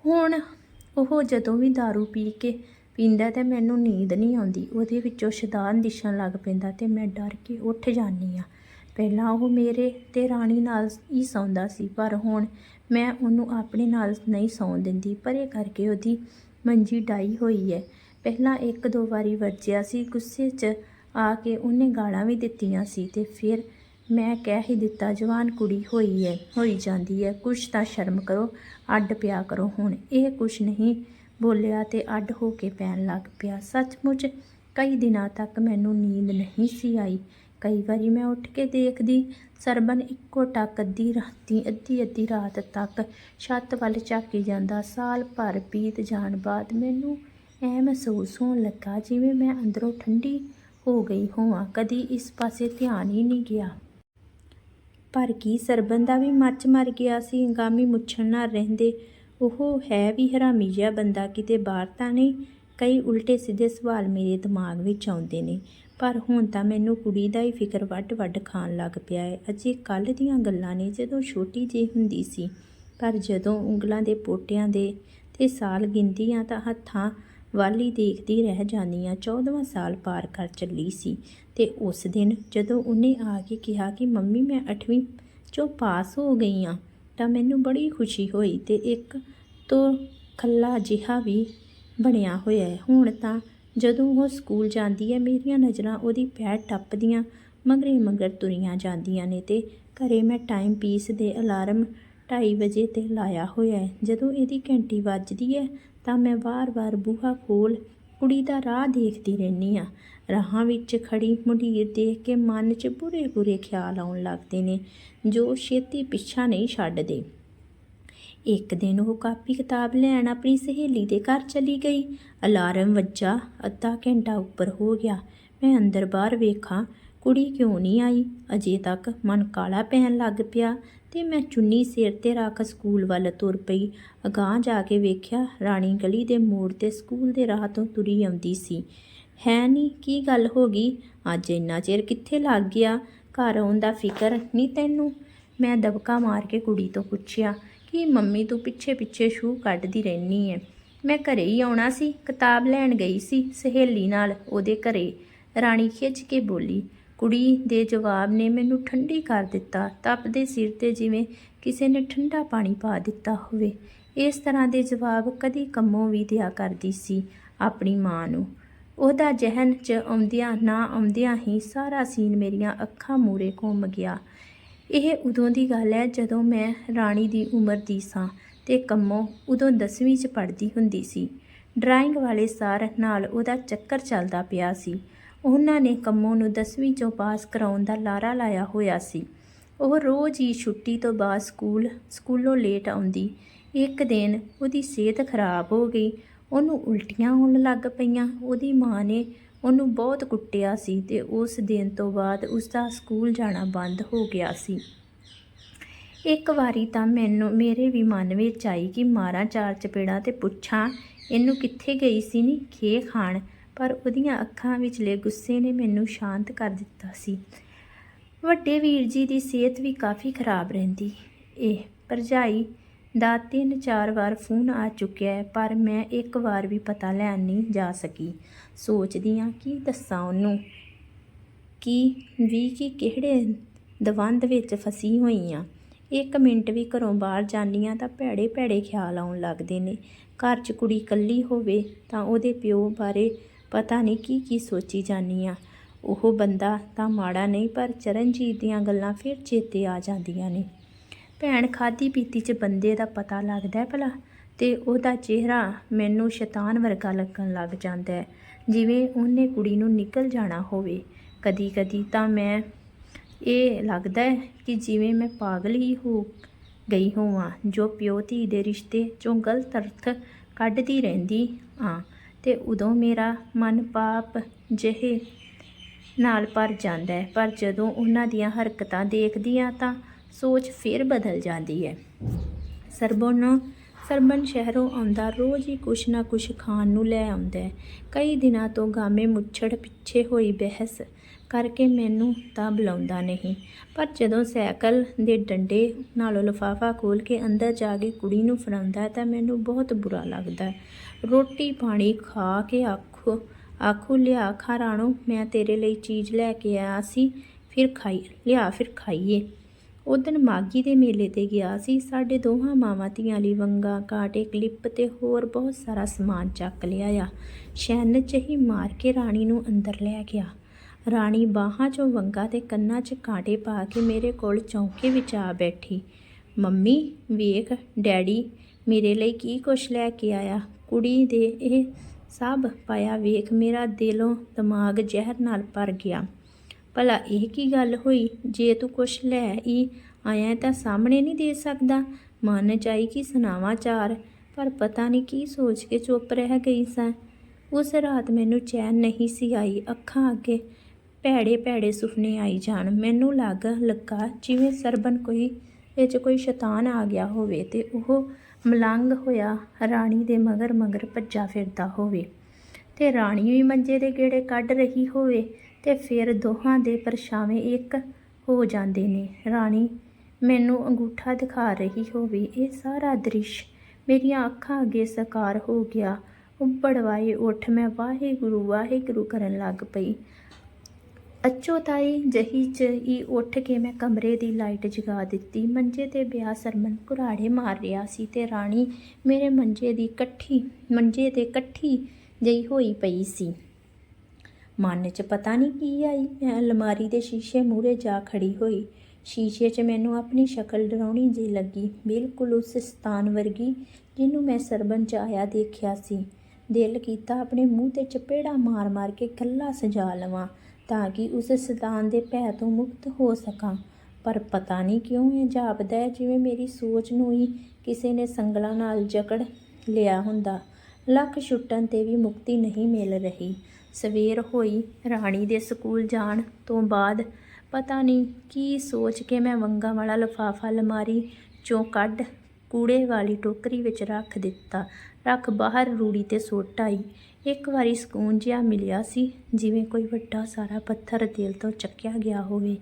[SPEAKER 1] ਹੁਣ ਉਹ ਜਦੋਂ ਵੀ दारू ਪੀ ਕੇ ਪੀਂਦਾ ਤੇ ਮੈਨੂੰ ਨੀਂਦ ਨਹੀਂ ਆਉਂਦੀ ਉਹਦੇ ਵਿੱਚੋਂ ਸ਼ੈਤਾਨ ਦਿਸ਼ਣ ਲੱਗ ਪੈਂਦਾ ਤੇ ਮੈਂ ਡਰ ਕੇ ਉੱਠ ਜਾਂਦੀ ਆ ਪਹਿਲਾਂ ਉਹ ਮੇਰੇ ਤੇ ਰਾਣੀ ਨਾਲ ਹੀ ਸੌਂਦਾ ਸੀ, ਪਰ ਹੁਣ ਮੈਂ ਉਹਨੂੰ ਆਪਣੇ ਨਾਲ ਨਹੀਂ ਸੌਣ ਦਿੰਦੀ। ਪਰੇ ਕਰਕੇ ਉਹਦੀ ਮੰਜੀ ਡਾਈ ਹੋਈ ਹੈ। ਪਹਿਲਾਂ ਇੱਕ ਦੋ ਵਾਰੀ ਵਰਜਿਆ ਸੀ, ਗੁੱਸੇ 'ਚ ਆ ਕੇ ਉਹਨੇ ਗਾਲਾਂ ਵੀ ਦਿੱਤੀਆਂ ਸੀ ਤੇ ਫਿਰ ਮੈਂ ਕਹਿ ਹੀ ਦਿੱਤਾ, ਜਵਾਨ ਕੁੜੀ ਹੋਈ ਹੈ, ਹੋਈ ਜਾਂਦੀ ਹੈ, ਕੁਛ ਤਾਂ ਸ਼ਰਮ ਕਰੋ, ਅੱਡ ਪਿਆ ਕਰੋ ਹੁਣ। ਇਹ ਕੁਛ ਨਹੀਂ ਬੋਲਿਆ ਤੇ ਅੱਡ ਹੋ ਕੇ ਪੈਣ ਲੱਗ ਪਿਆ। ਸੱਚਮੁੱਚ ਕਈ ਦਿਨਾਂ ਤੱਕ ਮੈਨੂੰ ਨੀਂਦ ਨਹੀਂ ਸੀ ਆਈ। ਕਈ ਵਾਰੀ ਮੈਂ ਉੱਠ ਕੇ ਦੇਖਦੀ, ਸਰਬਨ ਇੱਕੋ ਟੱਕ ਅੱਧੀ ਰਾਤੀ, ਅੱਧੀ ਅੱਧੀ ਰਾਤ ਤੱਕ ਛੱਤ ਵੱਲ ਝਾਕੀ ਜਾਂਦਾ। ਸਾਲ ਭਰ ਬੀਤ ਜਾਣ ਬਾਅਦ ਮੈਨੂੰ ਐ ਮਹਿਸੂਸ ਹੋਣ ਲੱਗਾ ਜਿਵੇਂ ਮੈਂ ਅੰਦਰੋਂ ਠੰਡੀ ਹੋ ਗਈ ਹੋਵਾਂ। ਕਦੀ ਇਸ ਪਾਸੇ ਧਿਆਨ ਹੀ ਨਹੀਂ ਗਿਆ। ਪਰ ਕੀ ਸਰਬਨ ਦਾ ਵੀ ਮੱਚ ਮਰ ਗਿਆ ਸੀ? ਹੰਗਾਮੀ ਮੁੱਛਣ ਨਾਲ ਰਹਿੰਦੇ ਉਹ ਹੈ ਵੀ ਹਰਾਮੀ ਜਿਹਾ ਬੰਦਾ। ਕਿਤੇ ਬਾਹਰ ਤਾਂ ਨਹੀਂ, ਕਈ ਉਲਟੇ ਸਿੱਧੇ ਸਵਾਲ ਮੇਰੇ ਦਿਮਾਗ ਵਿੱਚ ਆਉਂਦੇ ਨੇ। ਪਰ ਹੁਣ ਤਾਂ ਮੈਨੂੰ ਕੁੜੀ ਦਾ ਹੀ ਫਿਕਰ ਵੱਡ ਵੱਡ ਖਾਣ ਲੱਗ ਪਿਆ ਹੈ ਅਜੇ ਕੱਲ੍ਹ ਦੀਆਂ ਗੱਲਾਂ ਨੇ ਜਦੋਂ ਛੋਟੀ ਜਿਹੀ ਹੁੰਦੀ ਸੀ, ਪਰ ਜਦੋਂ ਉਂਗਲਾਂ ਦੇ ਪੋਟਿਆਂ ਦੇ ਤੇ ਸਾਲ ਗਿਣਦੀਆਂ ਤਾਂ ਹੱਥਾਂ ਵਾਲੀ ਦੇਖਦੀ ਰਹਿ ਜਾਂਦੀਆਂ। 14ਵਾਂ ਸਾਲ ਪਾਰ ਕਰ ਚੱਲੀ ਸੀ ਤੇ ਉਸ ਦਿਨ ਜਦੋਂ ਉਹਨੇ ਆ ਕੇ ਕਿਹਾ ਕਿ, ਮੰਮੀ, ਮੈਂ 8ਵੀਂ ਚੋਂ ਪਾਸ ਹੋ ਗਈ ਆ, ਤਾਂ ਮੈਨੂੰ ਬੜੀ ਖੁਸ਼ੀ ਹੋਈ ਤੇ ਇੱਕ ਤੋਂ ਖੱਲਾ ਜਿਹਾ ਵੀ ਬਣਿਆ ਹੋਇਆ ਹੈ ਹੁਣ ਤਾਂ ਜਦੋਂ ਉਹ ਸਕੂਲ ਜਾਂਦੀ ਹੈ, ਮੇਰੀਆਂ ਨਜ਼ਰਾਂ ਉਹਦੀ ਪੈਰ ਟੱਪਦੀਆਂ, ਮਗਰੇ ਮਗਰ ਤੁਰੀਆਂ ਜਾਂਦੀਆਂ ਨੇ ਤੇ ਘਰੇ ਮੈਂ ਟਾਈਮ ਪੀਸ ਦੇ ਅਲਾਰਮ 2:30 ਵਜੇ ਤੇ ਲਾਇਆ ਹੋਇਆ ਹੈ। ਜਦੋਂ ਇਹਦੀ ਘੰਟੀ ਵੱਜਦੀ ਹੈ, ਤਾਂ ਮੈਂ ਵਾਰ-ਵਾਰ ਬੂਹਾ ਖੋਲ ਕੁੜੀ ਦਾ ਰਾਹ ਦੇਖਦੀ ਰਹਿੰਦੀ ਆ ਰਾਹਾਂ ਵਿੱਚ ਖੜੀ ਮੁੰਡੀਰ ਦੇਖ ਕੇ ਮਨ 'ਚ ਬੁਰੇ-ਬੁਰੇ ਖਿਆਲ ਆਉਣ ਲੱਗਦੇ ਨੇ, ਜੋ ਛੇਤੀ ਪਿੱਛਾ ਨਹੀਂ ਛੱਡਦੇ। ਇੱਕ ਦਿਨ ਉਹ ਕਾਪੀ ਕਿਤਾਬ ਲੈਣ ਆਪਣੀ ਸਹੇਲੀ ਦੇ ਘਰ ਚਲੀ ਗਈ। ਅਲਾਰਮ ਵੱਜਾ, ਅੱਧਾ ਘੰਟਾ ਉੱਪਰ ਹੋ ਗਿਆ। ਮੈਂ ਅੰਦਰ ਬਾਹਰ ਵੇਖਾਂ, ਕੁੜੀ ਕਿਉਂ ਨਹੀਂ ਆਈ? ਅਜੇ ਤੱਕ ਮਨ ਕਾਲਾ ਪੈਣ ਲੱਗ ਪਿਆ ਤੇ ਮੈਂ ਚੁੰਨੀ ਸਿਰ ਤੇ ਰੱਖ ਸਕੂਲ ਵੱਲ ਤੁਰ ਪਈ। ਅਗਾਂਹ ਜਾ ਕੇ ਵੇਖਿਆ ਰਾਣੀ ਗਲੀ ਦੇ ਮੋੜ ਤੇ ਸਕੂਲ ਦੇ ਰਾਹ ਤੋਂ ਤੁਰੀ ਆਉਂਦੀ ਸੀ। ਹੈ ਨਹੀਂ ਕੀ ਗੱਲ ਹੋ ਗਈ? ਅੱਜ ਇੰਨਾ ਚਿਰ ਕਿੱਥੇ ਲੱਗ ਗਿਆ? ਘਰ ਆਉਣ ਦਾ ਫਿਕਰ ਨਹੀਂ ਤੈਨੂੰ? ਮੈਂ ਦਬਕਾ ਮਾਰ ਕੇ ਕੁੜੀ ਤੋਂ ਪੁੱਛਿਆ ਕਿ ਮੰਮੀ ਤੂੰ ਪਿੱਛੇ ਪਿੱਛੇ ਸ਼ੂ ਕੱਢਦੀ ਰਹਿਨੀ ਐ। ਮੈਂ ਘਰੇ ਹੀ ਆਉਣਾ ਸੀ, ਕਿਤਾਬ ਲੈਣ ਗਈ ਸੀ ਸਹੇਲੀ ਨਾਲ ਉਹਦੇ ਘਰੇ। ਰਾਣੀ ਖਿੱਚ ਕੇ ਬੋਲੀ, ਕੁੜੀ ਦੇ ਜਵਾਬ ਨੇ ਮੈਨੂੰ ਠੰਡੀ ਕਰ ਦਿੱਤਾ, ਤਪਦੇ ਸਿਰ ਤੇ ਜਿਵੇਂ ਕਿਸੇ ਨੇ ਠੰਡਾ ਪਾਣੀ ਪਾ ਦਿੱਤਾ ਹੋਵੇ। ਇਸ ਤਰ੍ਹਾਂ ਦੇ ਜਵਾਬ ਕਦੀ ਕੰਮੋਂ ਵੀ ਦਿਆ ਕਰਦੀ ਸੀ ਆਪਣੀ ਮਾਂ ਨੂੰ। ਉਹਦਾ ਜਹਨ 'ਚ ਆਉਂਦਿਆਂ ਨਾ ਆਉਂਦਿਆਂ ਹੀ ਸਾਰਾ ਸੀਨ ਮੇਰੀਆਂ ਅੱਖਾਂ ਮੂਰੇ ਘੁੰਮ ਗਿਆ। ਇਹ ਉਦੋਂ ਦੀ ਗੱਲ ਹੈ ਜਦੋਂ ਮੈਂ ਰਾਣੀ ਦੀ ਉਮਰ ਦੀ ਸਾਂ ਤੇ ਕੰਮੋਂ ਉਦੋਂ 10ਵੀਂ 'ਚ ਪੜ੍ਹਦੀ ਹੁੰਦੀ ਸੀ। ਡਰਾਇੰਗ ਵਾਲੇ ਸਾਰ ਨਾਲ ਉਹਦਾ ਚੱਕਰ ਚੱਲਦਾ ਪਿਆ ਸੀ। ਉਹਨਾਂ ਨੇ ਕੰਮੋਂ ਨੂੰ 10ਵੀਂ 'ਚੋਂ ਪਾਸ ਕਰਾਉਣ ਦਾ ਲਾਰਾ ਲਾਇਆ ਹੋਇਆ ਸੀ। ਉਹ ਰੋਜ਼ ਹੀ ਛੁੱਟੀ ਤੋਂ ਬਾਅਦ ਸਕੂਲ, ਸਕੂਲੋਂ ਲੇਟ ਆਉਂਦੀ। ਇੱਕ ਦਿਨ ਉਹਦੀ ਸਿਹਤ ਖਰਾਬ ਹੋ ਗਈ। ਉਹਨੂੰ ਉਲਟੀਆਂ ਹੋਣ ਲੱਗ ਪਈਆਂ। ਉਹਦੀ ਮਾਂ ਨੇ ਉਹਨੂੰ ਬਹੁਤ ਕੁੱਟਿਆ ਸੀ ਤੇ ਉਸ ਦਿਨ ਤੋਂ ਬਾਅਦ ਉਸ ਦਾ ਸਕੂਲ ਜਾਣਾ ਬੰਦ ਹੋ ਗਿਆ ਸੀ। ਇੱਕ ਵਾਰੀ ਤਾਂ ਮੈਨੂੰ, ਮੇਰੇ ਵੀ ਮਨ ਵਿੱਚ ਆਈ ਕਿ ਮਾਰਾਂ ਚਾਰ ਚਪੇੜਾਂ ਤੇ ਪੁੱਛਾਂ, ਇਹਨੂੰ ਕਿੱਥੇ ਗਈ ਸੀ ਨੀ ਖੇ ਖਾਣ, ਪਰ ਉਹਦੀਆਂ ਅੱਖਾਂ ਵਿਚਲੇ ਗੁੱਸੇ ਨੇ ਮੈਨੂੰ ਸ਼ਾਂਤ ਕਰ ਦਿੱਤਾ ਸੀ। ਵੱਡੇ ਵੀਰ ਜੀ ਦੀ ਸਿਹਤ ਵੀ ਕਾਫੀ ਖਰਾਬ ਰਹਿੰਦੀ। ਇਹ ਭਰਜਾਈ ਦਾ ਤਿੰਨ ਚਾਰ ਵਾਰ ਫੋਨ ਆ ਚੁੱਕਿਆ ਹੈ, ਪਰ ਮੈਂ ਇੱਕ ਵਾਰ ਵੀ ਪਤਾ ਲੈਣ ਨਹੀਂ ਜਾ ਸਕੀ। ਸੋਚਦੀ ਹਾਂ ਕੀ ਦੱਸਾਂ ਉਹਨੂੰ। ਕਿ, ਵੀ ਕੀ ਕਿਹੜੇ ਦਵੰਦ ਵਿੱਚ ਫਸੀ ਹੋਈ ਆ ਇੱਕ ਮਿੰਟ ਵੀ ਘਰੋਂ ਬਾਹਰ ਜਾਂਦੀ ਹਾਂ ਤਾਂ ਭੈੜੇ ਭੈੜੇ ਖਿਆਲ ਆਉਣ ਲੱਗਦੇ ਨੇ। ਘਰ 'ਚ ਕੁੜੀ ਇਕੱਲੀ ਹੋਵੇ ਤਾਂ ਉਹਦੇ ਪਿਓ ਬਾਰੇ ਪਤਾ ਨਹੀਂ ਕੀ ਕੀ ਸੋਚੀ ਜਾਂਦੀ ਆ ਉਹ ਬੰਦਾ ਤਾਂ ਮਾੜਾ ਨਹੀਂ, ਪਰ ਚਰਨਜੀਤ ਦੀਆਂ ਗੱਲਾਂ ਫਿਰ ਚੇਤੇ ਆ ਜਾਂਦੀਆਂ ਨੇ। ਭੈਣ ਖਾਦੀ ਪੀਤੀ 'ਚ ਬੰਦੇ ਦਾ ਪਤਾ ਲੱਗਦਾ ਭਲਾ, ਤੇ ਉਹਦਾ ਚਿਹਰਾ ਮੈਨੂੰ ਸ਼ੈਤਾਨ ਵਰਗਾ ਲੱਗਣ ਲੱਗ ਜਾਂਦਾ ਹੈ। ਜਿਵੇਂ ਉਹਨੇ ਕੁੜੀ ਨੂੰ ਨਿਕਲ ਜਾਣਾ ਹੋਵੇ। ਕਦੀ ਕਦੀ ਤਾਂ ਮੈਂ ਇਹ ਲੱਗਦਾ ਹੈ ਕਿ ਜਿਵੇਂ ਮੈਂ ਪਾਗਲ ਹੀ ਹੋ ਗਈ ਹੋਵਾਂ, ਜੋ ਪਿਓ ਧੀ ਦੇ ਰਿਸ਼ਤੇ ਚੋਂ ਗਲਤ ਅਰਥ ਕੱਢਦੀ ਰਹਿੰਦੀ ਹਾਂ, ਤੇ ਉਦੋਂ ਮੇਰਾ ਮਨ ਪਾਪ ਜਿਹੇ ਨਾਲ ਭਰ ਜਾਂਦਾ ਹੈ। ਪਰ ਜਦੋਂ ਉਹਨਾਂ ਦੀਆਂ ਹਰਕਤਾਂ ਦੇਖਦੀ ਹਾਂ ਤਾਂ ਸੋਚ ਫਿਰ ਬਦਲ ਜਾਂਦੀ ਹੈ। ਸਰਬਨ ਸਰਬਨ ਸ਼ਹਿਰੋਂ ਆਉਂਦਾ, ਰੋਜ਼ ਹੀ ਕੁਛ ਨਾ ਕੁਛ ਖਾਣ ਨੂੰ ਲੈ ਆਉਂਦਾ ਹੈ। ਕਈ ਦਿਨਾਂ ਤੋਂ ਗਾਮੇ ਮੁੱਛੜ ਪਿੱਛੇ ਹੋਈ ਬਹਿਸ ਕਰਕੇ ਮੈਨੂੰ ਤਾਂ ਬੁਲਾਉਂਦਾ ਨਹੀਂ। ਪਰ ਜਦੋਂ ਸਾਈਕਲ ਦੇ ਡੰਡੇ ਨਾਲੋਂ ਲਿਫਾਫਾ ਖੋਲ ਕੇ ਅੰਦਰ ਜਾ ਕੇ ਕੁੜੀ ਨੂੰ ਫੜਾਉਂਦਾ ਤਾਂ ਮੈਨੂੰ ਬਹੁਤ ਬੁਰਾ ਲੱਗਦਾ ਰੋਟੀ ਪਾਣੀ ਖਾ ਕੇ ਆਖੋ ਆਖੋ, ਲਿਆ ਖਾ ਰਾਣੋ, ਮੈਂ ਤੇਰੇ ਲਈ ਚੀਜ਼ ਲੈ ਕੇ ਆਇਆ ਸੀ, ਫਿਰ ਖਾਈ, ਲਿਆ, ਫਿਰ ਖਾਈਏ। ਉਦਣ ਮਾਗੀ ਦੇ ਮੇਲੇ ਤੇ ਗਿਆ ਸੀ। ਸਾਡੇ ਦੋਹਾਂ ਮਾਵਾਂ ਧੀਆਂ ਲਈ ਵੰਗਾ, ਕਾਂਟੇ, ਕਲਿੱਪ ਤੇ ਹੋਰ ਬਹੁਤ ਸਾਰਾ ਸਮਾਨ ਚੱਕ ਲਿਆ ਆ। ਸ਼ੈਨ ਚ ਹੀ ਮਾਰ ਕੇ ਰਾਣੀ ਨੂੰ ਅੰਦਰ ਲੈ ਗਿਆ। ਰਾਣੀ ਬਾਹਾਂ 'ਚੋਂ ਵੰਗਾ ਤੇ ਕੰਨਾਂ 'ਚ ਕਾਂਟੇ ਪਾ ਕੇ ਮੇਰੇ ਕੋਲ ਚੌਂਕੇ ਵਿੱਚ ਆ ਬੈਠੀ। ਮੰਮੀ, ਵੇਖ, ਡੈਡੀ, ਮੇਰੇ ਲਈ ਕੀ ਕੁਛ ਲੈ ਕੇ ਆਇਆ? ਕੁੜੀ ਦੇ ਇਹ ਸਭ ਪਾਇਆ ਵੇਖ, ਮੇਰਾ ਦਿਲੋਂ ਦਿਮਾਗ ਜ਼ਹਿਰ ਨਾਲ ਭਰ ਗਿਆ। ਭਲਾ ਇਹ ਕੀ ਗੱਲ ਹੋਈ? ਜੇ ਤੂੰ ਕੁਛ ਲੈ ਹੀ ਆਇਆ ਤਾਂ ਸਾਹਮਣੇ ਨਹੀਂ ਦੇ ਸਕਦਾ। ਮਨ ਚਾਈ ਕਿ ਸੁਣਾਵਾਂ ਚਾਰ, ਪਰ ਪਤਾ ਨਹੀਂ ਕੀ ਸੋਚ ਕੇ ਚੁੱਪ ਰਹਿ ਗਈ ਸਾਂ। ਉਸ ਰਾਤ ਮੈਨੂੰ ਚੈਨ ਨਹੀਂ ਸੀ ਆਈ ਅੱਖਾਂ ਅੱਗੇ। ਭੈੜੇ ਭੈੜੇ ਸੁਪਨੇ ਆਈ ਜਾਣ। ਮੈਨੂੰ ਲੱਗ ਲੱਗਾ ਜਿਵੇਂ ਸਰਬਨ ਕੋਈ ਵਿੱਚ ਕੋਈ ਸ਼ੈਤਾਨ ਆ ਗਿਆ ਹੋਵੇ ਤੇ ਉਹ ਮਲੰਗ ਹੋਇਆ ਰਾਣੀ ਦੇ ਮਗਰ ਮਗਰ ਭੱਜਾ ਫਿਰਦਾ ਹੋਵੇ। ਤੇ ਰਾਣੀ ਵੀ ਮੰਜੇ ਦੇ ਗੇੜੇ ਕੱਢ ਰਹੀ ਹੋਵੇ। ਤੇ ਫਿਰ ਦੋਹਾਂ ਦੇ ਪਰਛਾਵੇਂ ਇੱਕ ਹੋ ਜਾਂਦੇ ਨੇ। ਰਾਣੀ, ਮੈਨੂੰ ਅੰਗੂਠਾ ਦਿਖਾ ਰਹੀ ਹੋਵੇ ਇਹ ਸਾਰਾ ਦ੍ਰਿਸ਼ ਮੇਰੀਆਂ ਅੱਖਾਂ ਅੱਗੇ ਸਾਕਾਰ ਹੋ ਗਿਆ। ਉੱਪੜਵਾਏ ਉੱਠ ਮੈਂ ਵਾਹਿਗੁਰੂ ਵਾਹਿਗੁਰੂ ਕਰਨ ਲੱਗ ਪਈ। ਅੱਚੋ ਤਾਈ, ਜਹੀ ਚ ਹੀ ਉੱਠ ਕੇ ਮੈਂ ਕਮਰੇ ਦੀ ਲਾਈਟ ਜਗਾ ਦਿੱਤੀ। ਮੰਜੇ ਤੇ ਬਿਆ ਸਰਮਨ ਕੁਰਾੜੇ ਮਾਰ ਰਿਹਾ ਸੀ ਤੇ ਰਾਣੀ ਮੇਰੇ ਮੰਜੇ ਦੀ ਇਕੱਠੀ ਮੰਜੇ ਤੇ ਇਕੱਠੀ ਜਈ ਹੋਈ ਪਈ ਸੀ। ਮਨ 'ਚ ਪਤਾ ਨਹੀਂ ਕੀ ਆਈ। ਮੈਂ ਅਲਮਾਰੀ ਦੇ ਸ਼ੀਸ਼ੇ ਮੂਹਰੇ ਜਾ ਖੜੀ ਹੋਈ। ਸ਼ੀਸ਼ੇ 'ਚ ਮੈਨੂੰ ਆਪਣੀ ਸ਼ਕਲ ਡਰਾਉਣੀ ਜਿਹੀ ਲੱਗੀ। ਬਿਲਕੁਲ ਉਸ ਸਤਾਨ ਵਰਗੀ ਜਿਹਨੂੰ ਮੈਂ ਸਰਬਨ 'ਚ ਆਇਆ ਦੇਖਿਆ ਸੀ। ਦਿਲ ਕੀਤਾ ਆਪਣੇ ਮੂੰਹ ਤੇ ਚਪੇੜਾ ਮਾਰ-ਮਾਰ ਕੇ ਕੱਲਾ ਸਜਾ ਲਵਾਂ ਤਾਂ ਕਿ ਉਸ ਸਤਾਨ ਦੇ ਭੈ ਤੋਂ ਮੁਕਤ ਹੋ ਸਕਾਂ। ਪਰ ਪਤਾ ਨਹੀਂ ਕਿਉਂ ਇਹ ਜਾਪਦਾ ਹੈ ਜਿਵੇਂ ਮੇਰੀ ਸੋਚ ਨੂੰ ਹੀ ਕਿਸੇ ਨੇ ਸੰਗਲਾਂ ਨਾਲ ਜਕੜ ਲਿਆ ਹੁੰਦਾ। ਲੱਖ ਛੁੱਟਣ ਤੇ ਵੀ ਮੁਕਤੀ ਨਹੀਂ ਮਿਲ ਰਹੀ। ਸਵੇਰ ਹੋਈ ਰਾਣੀ ਦੇ ਸਕੂਲ ਜਾਣ ਤੋਂ ਬਾਅਦ ਪਤਾ ਨਹੀਂ ਕੀ ਸੋਚ ਕੇ ਮੈਂ ਵੰਗਾ ਵਾਲਾ ਲਫਾਫਾ ਅਲਮਾਰੀ ਚੋਂ ਕੱਢ ਕੂੜੇ ਵਾਲੀ ਟੋਕਰੀ ਵਿੱਚ ਰੱਖ ਦਿੱਤਾ। ਰੱਖ ਬਾਹਰ ਰੂੜੀ ਤੇ ਸੁੱਟ ਆਈ। ਇੱਕ ਵਾਰੀ ਸਕੂਨ ਜਿਹਾ ਮਿਲਿਆ ਸੀ, ਜਿਵੇਂ ਕੋਈ ਵੱਡਾ ਸਾਰਾ ਪੱਥਰ ਦਿਲ ਤੋਂ ਚੱਕਿਆ ਗਿਆ ਹੋਵੇ।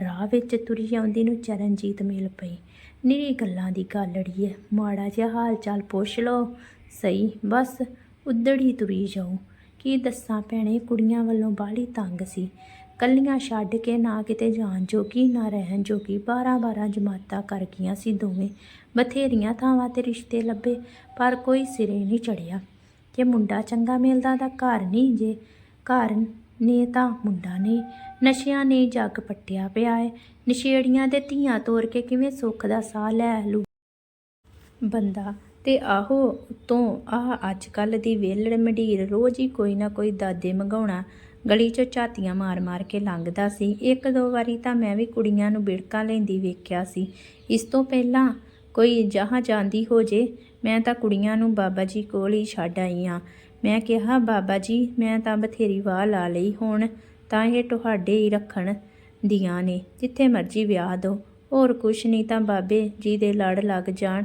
[SPEAKER 1] ਰਾਹ ਵਿੱਚ ਤੁਰੀ ਆਉਂਦੀ ਨੂੰ ਚਰਨਜੀਤ ਮਿਲ ਪਈ। ਨਿਰੀ ਗੱਲਾਂ ਦੀ ਗਾਲੜੀ ਹੈ ਮਾੜਾ ਜਿਹਾ ਹਾਲ ਚਾਲ ਪੁੱਛ ਲਓ। ਸਹੀ, ਬਸ ਉੱਧੜ ਹੀ ਤੁਰੀ ਜਾਓ ਕੀ ਦੱਸਾਂ ਭੈਣੇ, ਕੁੜੀਆਂ ਵੱਲੋਂ ਬਾਹਲੀ ਤੰਗ ਸੀ। ਕੱਲੀਆਂ ਛੱਡ ਕੇ ਨਾ ਕਿਤੇ ਜਾਣ ਜੋਗੀ, ਨਾ ਰਹਿਣ ਜੋਗੀ 12-12 ਜਮਾਤਾਂ ਕਰ ਗਈਆਂ ਸੀ ਦੋਵੇਂ। ਬਥੇਰੀਆਂ ਥਾਵਾਂ ਤੇ ਰਿਸ਼ਤੇ ਲੱਭੇ, ਪਰ ਕੋਈ ਸਿਰੇ ਨਹੀਂ ਚੜਿਆ ਜੇ ਮੁੰਡਾ ਚੰਗਾ ਮਿਲਦਾ ਤਾਂ ਘਰ ਨਹੀਂ ਜੇ, ਘਰ ਨੇ ਤਾਂ ਮੁੰਡਾ ਨਹੀਂ। ਨਸ਼ਿਆਂ ਨੇ ਜੱਗ ਪੱਟਿਆ ਪਿਆ ਏ। ਨਸ਼ੇੜੀਆਂ ਦੇ ਧੀਆਂ ਤੋਰ ਕੇ ਕਿਵੇਂ ਸੁੱਖ ਦਾ ਸਾਹ ਲੈ ਲੂ ਬੰਦਾ। ਤੇ ਆਹੋ ਤੋਂ ਆਹ ਅੱਜ ਕੱਲ ਦੀ ਵੇਲੜ ਮੰਡੀਰ ਰੋਜ਼ ਹੀ ਕੋਈ ਨਾ ਕੋਈ ਦਾਦੇ ਮੰਗਾਉਣਾ, ਗਲੀ ਚੋਂ ਝਾਤੀਆਂ ਮਾਰ-ਮਾਰ ਕੇ ਲੰਘਦਾ ਸੀ। ਇੱਕ ਦੋ ਵਾਰੀ ਤਾਂ ਮੈਂ ਵੀ ਕੁੜੀਆਂ ਨੂੰ ਬਿੜਕਾਂ ਲੈਂਦੀ ਵੇਖਿਆ ਸੀ। ਇਸ ਤੋਂ ਪਹਿਲਾਂ ਕੋਈ ਜਹਾਂ ਜਾਂਦੀ ਹੋ ਜੇ, ਮੈਂ ਤਾਂ ਕੁੜੀਆਂ ਨੂੰ ਬਾਬਾ ਜੀ ਕੋਲ ਹੀ ਛੱਡ ਆਈ ਆ। ਮੈਂ ਕਿਹਾ, ਬਾਬਾ ਜੀ, ਮੈਂ ਤਾਂ ਬਥੇਰੀ ਵਾਹ ਲਾ ਲਈ ਹੁਣ, ਤਾਂ ਇਹ ਤੁਹਾਡੇ ਹੀ ਰੱਖਣ ਦੀਆਂ ਨੇ, ਜਿੱਥੇ ਮਰਜ਼ੀ ਵਿਆਹ ਦੋ। ਹੋਰ ਕੁਛ ਨਹੀਂ ਤਾਂ ਬਾਬੇ ਜੀ ਦੇ ਲੜ ਲੱਗ ਜਾਣ।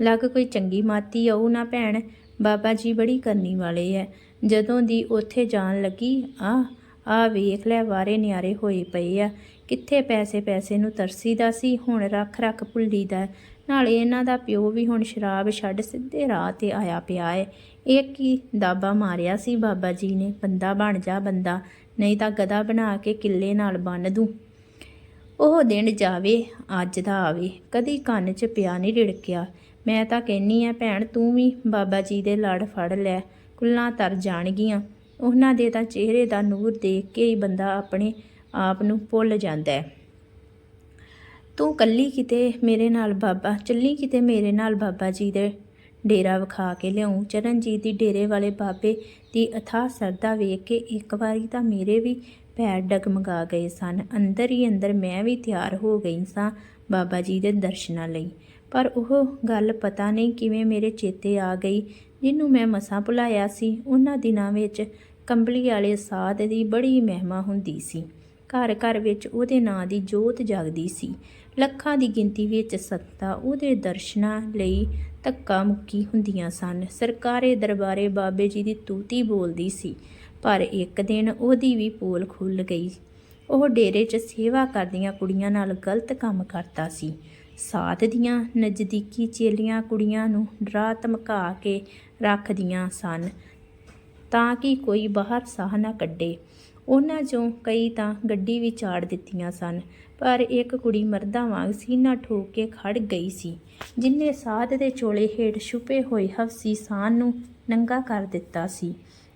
[SPEAKER 1] ਲੱਗ ਕੋਈ ਚੰਗੀ ਮਾਤੀ ਆਊ ਨਾ ਭੈਣ, ਬਾਬਾ ਜੀ ਬੜੀ ਕਰਨੀ ਵਾਲੇ ਐ। ਜਦੋਂ ਦੀ ਉੱਥੇ ਜਾਣ ਲੱਗੀ ਆ ਆ ਵੇਖ ਲੈ ਵਾਰੇ ਨਿਆਰੇ ਹੋਏ ਪਏ ਆ। ਕਿੱਥੇ ਪੈਸੇ ਪੈਸੇ ਨੂੰ ਤਰਸੀਦਾ ਸੀ, ਹੁਣ ਰੱਖ ਰੱਖ ਭੁੱਲੀ ਦਾ ਨਾਲੇ ਇਹਨਾਂ ਦਾ ਪਿਓ ਵੀ ਹੁਣ ਸ਼ਰਾਬ ਛੱਡ ਸਿੱਧੇ ਰਾਹ ਤੇ ਆਇਆ ਪਿਆ ਏ ਇਹ ਕੀ ਦਾਬਾ ਮਾਰਿਆ ਸੀ ਬਾਬਾ ਜੀ ਨੇ, ਬੰਦਾ ਬਣ ਜਾ ਬੰਦਾ, ਨਹੀਂ ਤਾਂ ਗਦਾ ਬਣਾ ਕੇ ਕਿੱਲੇ ਨਾਲ ਬੰਨ ਦੂੰ। ਉਹ ਦਿਨ ਜਾਵੇ, ਅੱਜ ਦਾ ਆਵੇ, ਕਦੀ ਕੰਨ 'ਚ ਪਿਆ ਨਹੀਂ ਰਿੜਕਿਆ। ਮੈਂ ਤਾਂ ਕਹਿੰਨੀ ਆ, ਭੈਣ, ਤੂੰ ਵੀ ਬਾਬਾ ਜੀ ਦੇ ਲੜ ਫੜ ਲੈ, ਕੁੱਲਾਂ ਤਰ ਜਾਣਗੀਆਂ। ਉਹਨਾਂ ਦੇ ਤਾਂ ਚਿਹਰੇ ਦਾ ਨੂਰ ਦੇਖ ਕੇ ਹੀ ਬੰਦਾ ਆਪਣੇ ਆਪ ਨੂੰ ਭੁੱਲ ਜਾਂਦਾ ਹੈ। ਤੂੰ ਕੱਲੀ ਕਿਤੇ ਮੇਰੇ ਨਾਲ ਬਾਬਾ, ਚੱਲੀ ਕਿਤੇ ਮੇਰੇ ਨਾਲ ਬਾਬਾ ਜੀ ਦੇ ਡੇਰਾ ਵਿਖਾ ਕੇ ਲਿਆਉਂ ਚਰਨਜੀਤ ਦੀ ਡੇਰੇ ਵਾਲੇ ਬਾਬੇ ਦੀ ਅਥਾਹ ਸਰਦਾ ਵੇਖ ਕੇ ਇੱਕ ਵਾਰੀ ਤਾਂ ਮੇਰੇ ਵੀ ਪੈਰ ਡਗਮਗਾ ਗਏ ਸਨ। ਅੰਦਰ ਹੀ ਅੰਦਰ ਮੈਂ ਵੀ ਤਿਆਰ ਹੋ ਗਈ ਸਾਂ ਬਾਬਾ ਜੀ ਦੇ ਦਰਸ਼ਨਾਂ ਲਈ। ਪਰ ਉਹ ਗੱਲ ਪਤਾ ਨਹੀਂ ਕਿਵੇਂ ਮੇਰੇ ਚੇਤੇ ਆ ਗਈ। ਜਿਹਨੂੰ ਮੈਂ ਮਸਾਂ ਭੁਲਾਇਆ ਸੀ, ਉਹਨਾਂ ਦਿਨਾਂ ਵਿੱਚ ਕੰਬਲੀ ਵਾਲੇ ਸਾਧ ਦੀ ਬੜੀ ਮਹਿਮਾ ਹੁੰਦੀ ਸੀ। ਘਰ ਘਰ ਵਿੱਚ ਉਹਦੇ ਨਾਂ ਦੀ ਜੋਤ ਜਗਦੀ ਸੀ। ਲੱਖਾਂ ਦੀ ਗਿਣਤੀ ਵਿੱਚ ਸੱਤਾ ਉਹਦੇ ਦਰਸ਼ਨਾਂ ਲਈ ਧੱਕਾ ਮੁੱਕੀ ਹੁੰਦੀਆਂ ਸਨ। ਸਰਕਾਰੇ ਦਰਬਾਰੇ ਬਾਬੇ ਜੀ ਦੀ ਤੂਤੀ ਬੋਲਦੀ ਸੀ, ਪਰ ਇੱਕ ਦਿਨ ਉਹਦੀ ਵੀ ਪੋਲ ਖੁੱਲ ਗਈ। ਉਹ ਡੇਰੇ 'ਚ ਸੇਵਾ ਕਰਦੀਆਂ ਕੁੜੀਆਂ ਨਾਲ ਗਲਤ ਕੰਮ ਕਰਦਾ ਸੀ। ਸਾਧ ਦੀਆਂ ਨਜ਼ਦੀਕੀ ਚੇਲੀਆਂ ਕੁੜੀਆਂ ਨੂੰ ਡਰਾ ਧਮਕਾ ਕੇ ਰੱਖਦੀਆਂ ਸਨ ਤਾਂ ਕਿ ਕੋਈ ਬਾਹਰ ਸਾਹ ਨਾ ਕੱਢੇ। ਉਹਨਾਂ 'ਚੋਂ ਕਈ ਤਾਂ ਗੱਡੀ ਵੀ ਚਾੜ ਦਿੱਤੀਆਂ ਸਨ, ਪਰ ਇੱਕ ਕੁੜੀ ਮਰਦਾਂ ਵਾਂਗ ਸੀਨਾ ਠੋਕ ਕੇ ਖੜ ਗਈ ਸੀ, ਜਿਨੇ ਸਾਧ ਦੇ ਚੋਲੇ ਹੇਠ ਛੁਪੇ ਹੋਏ ਹਫਸੀ ਸਾਨ ਨੂੰ ਨੰਗਾ ਕਰ ਦਿੱਤਾ ਸੀ।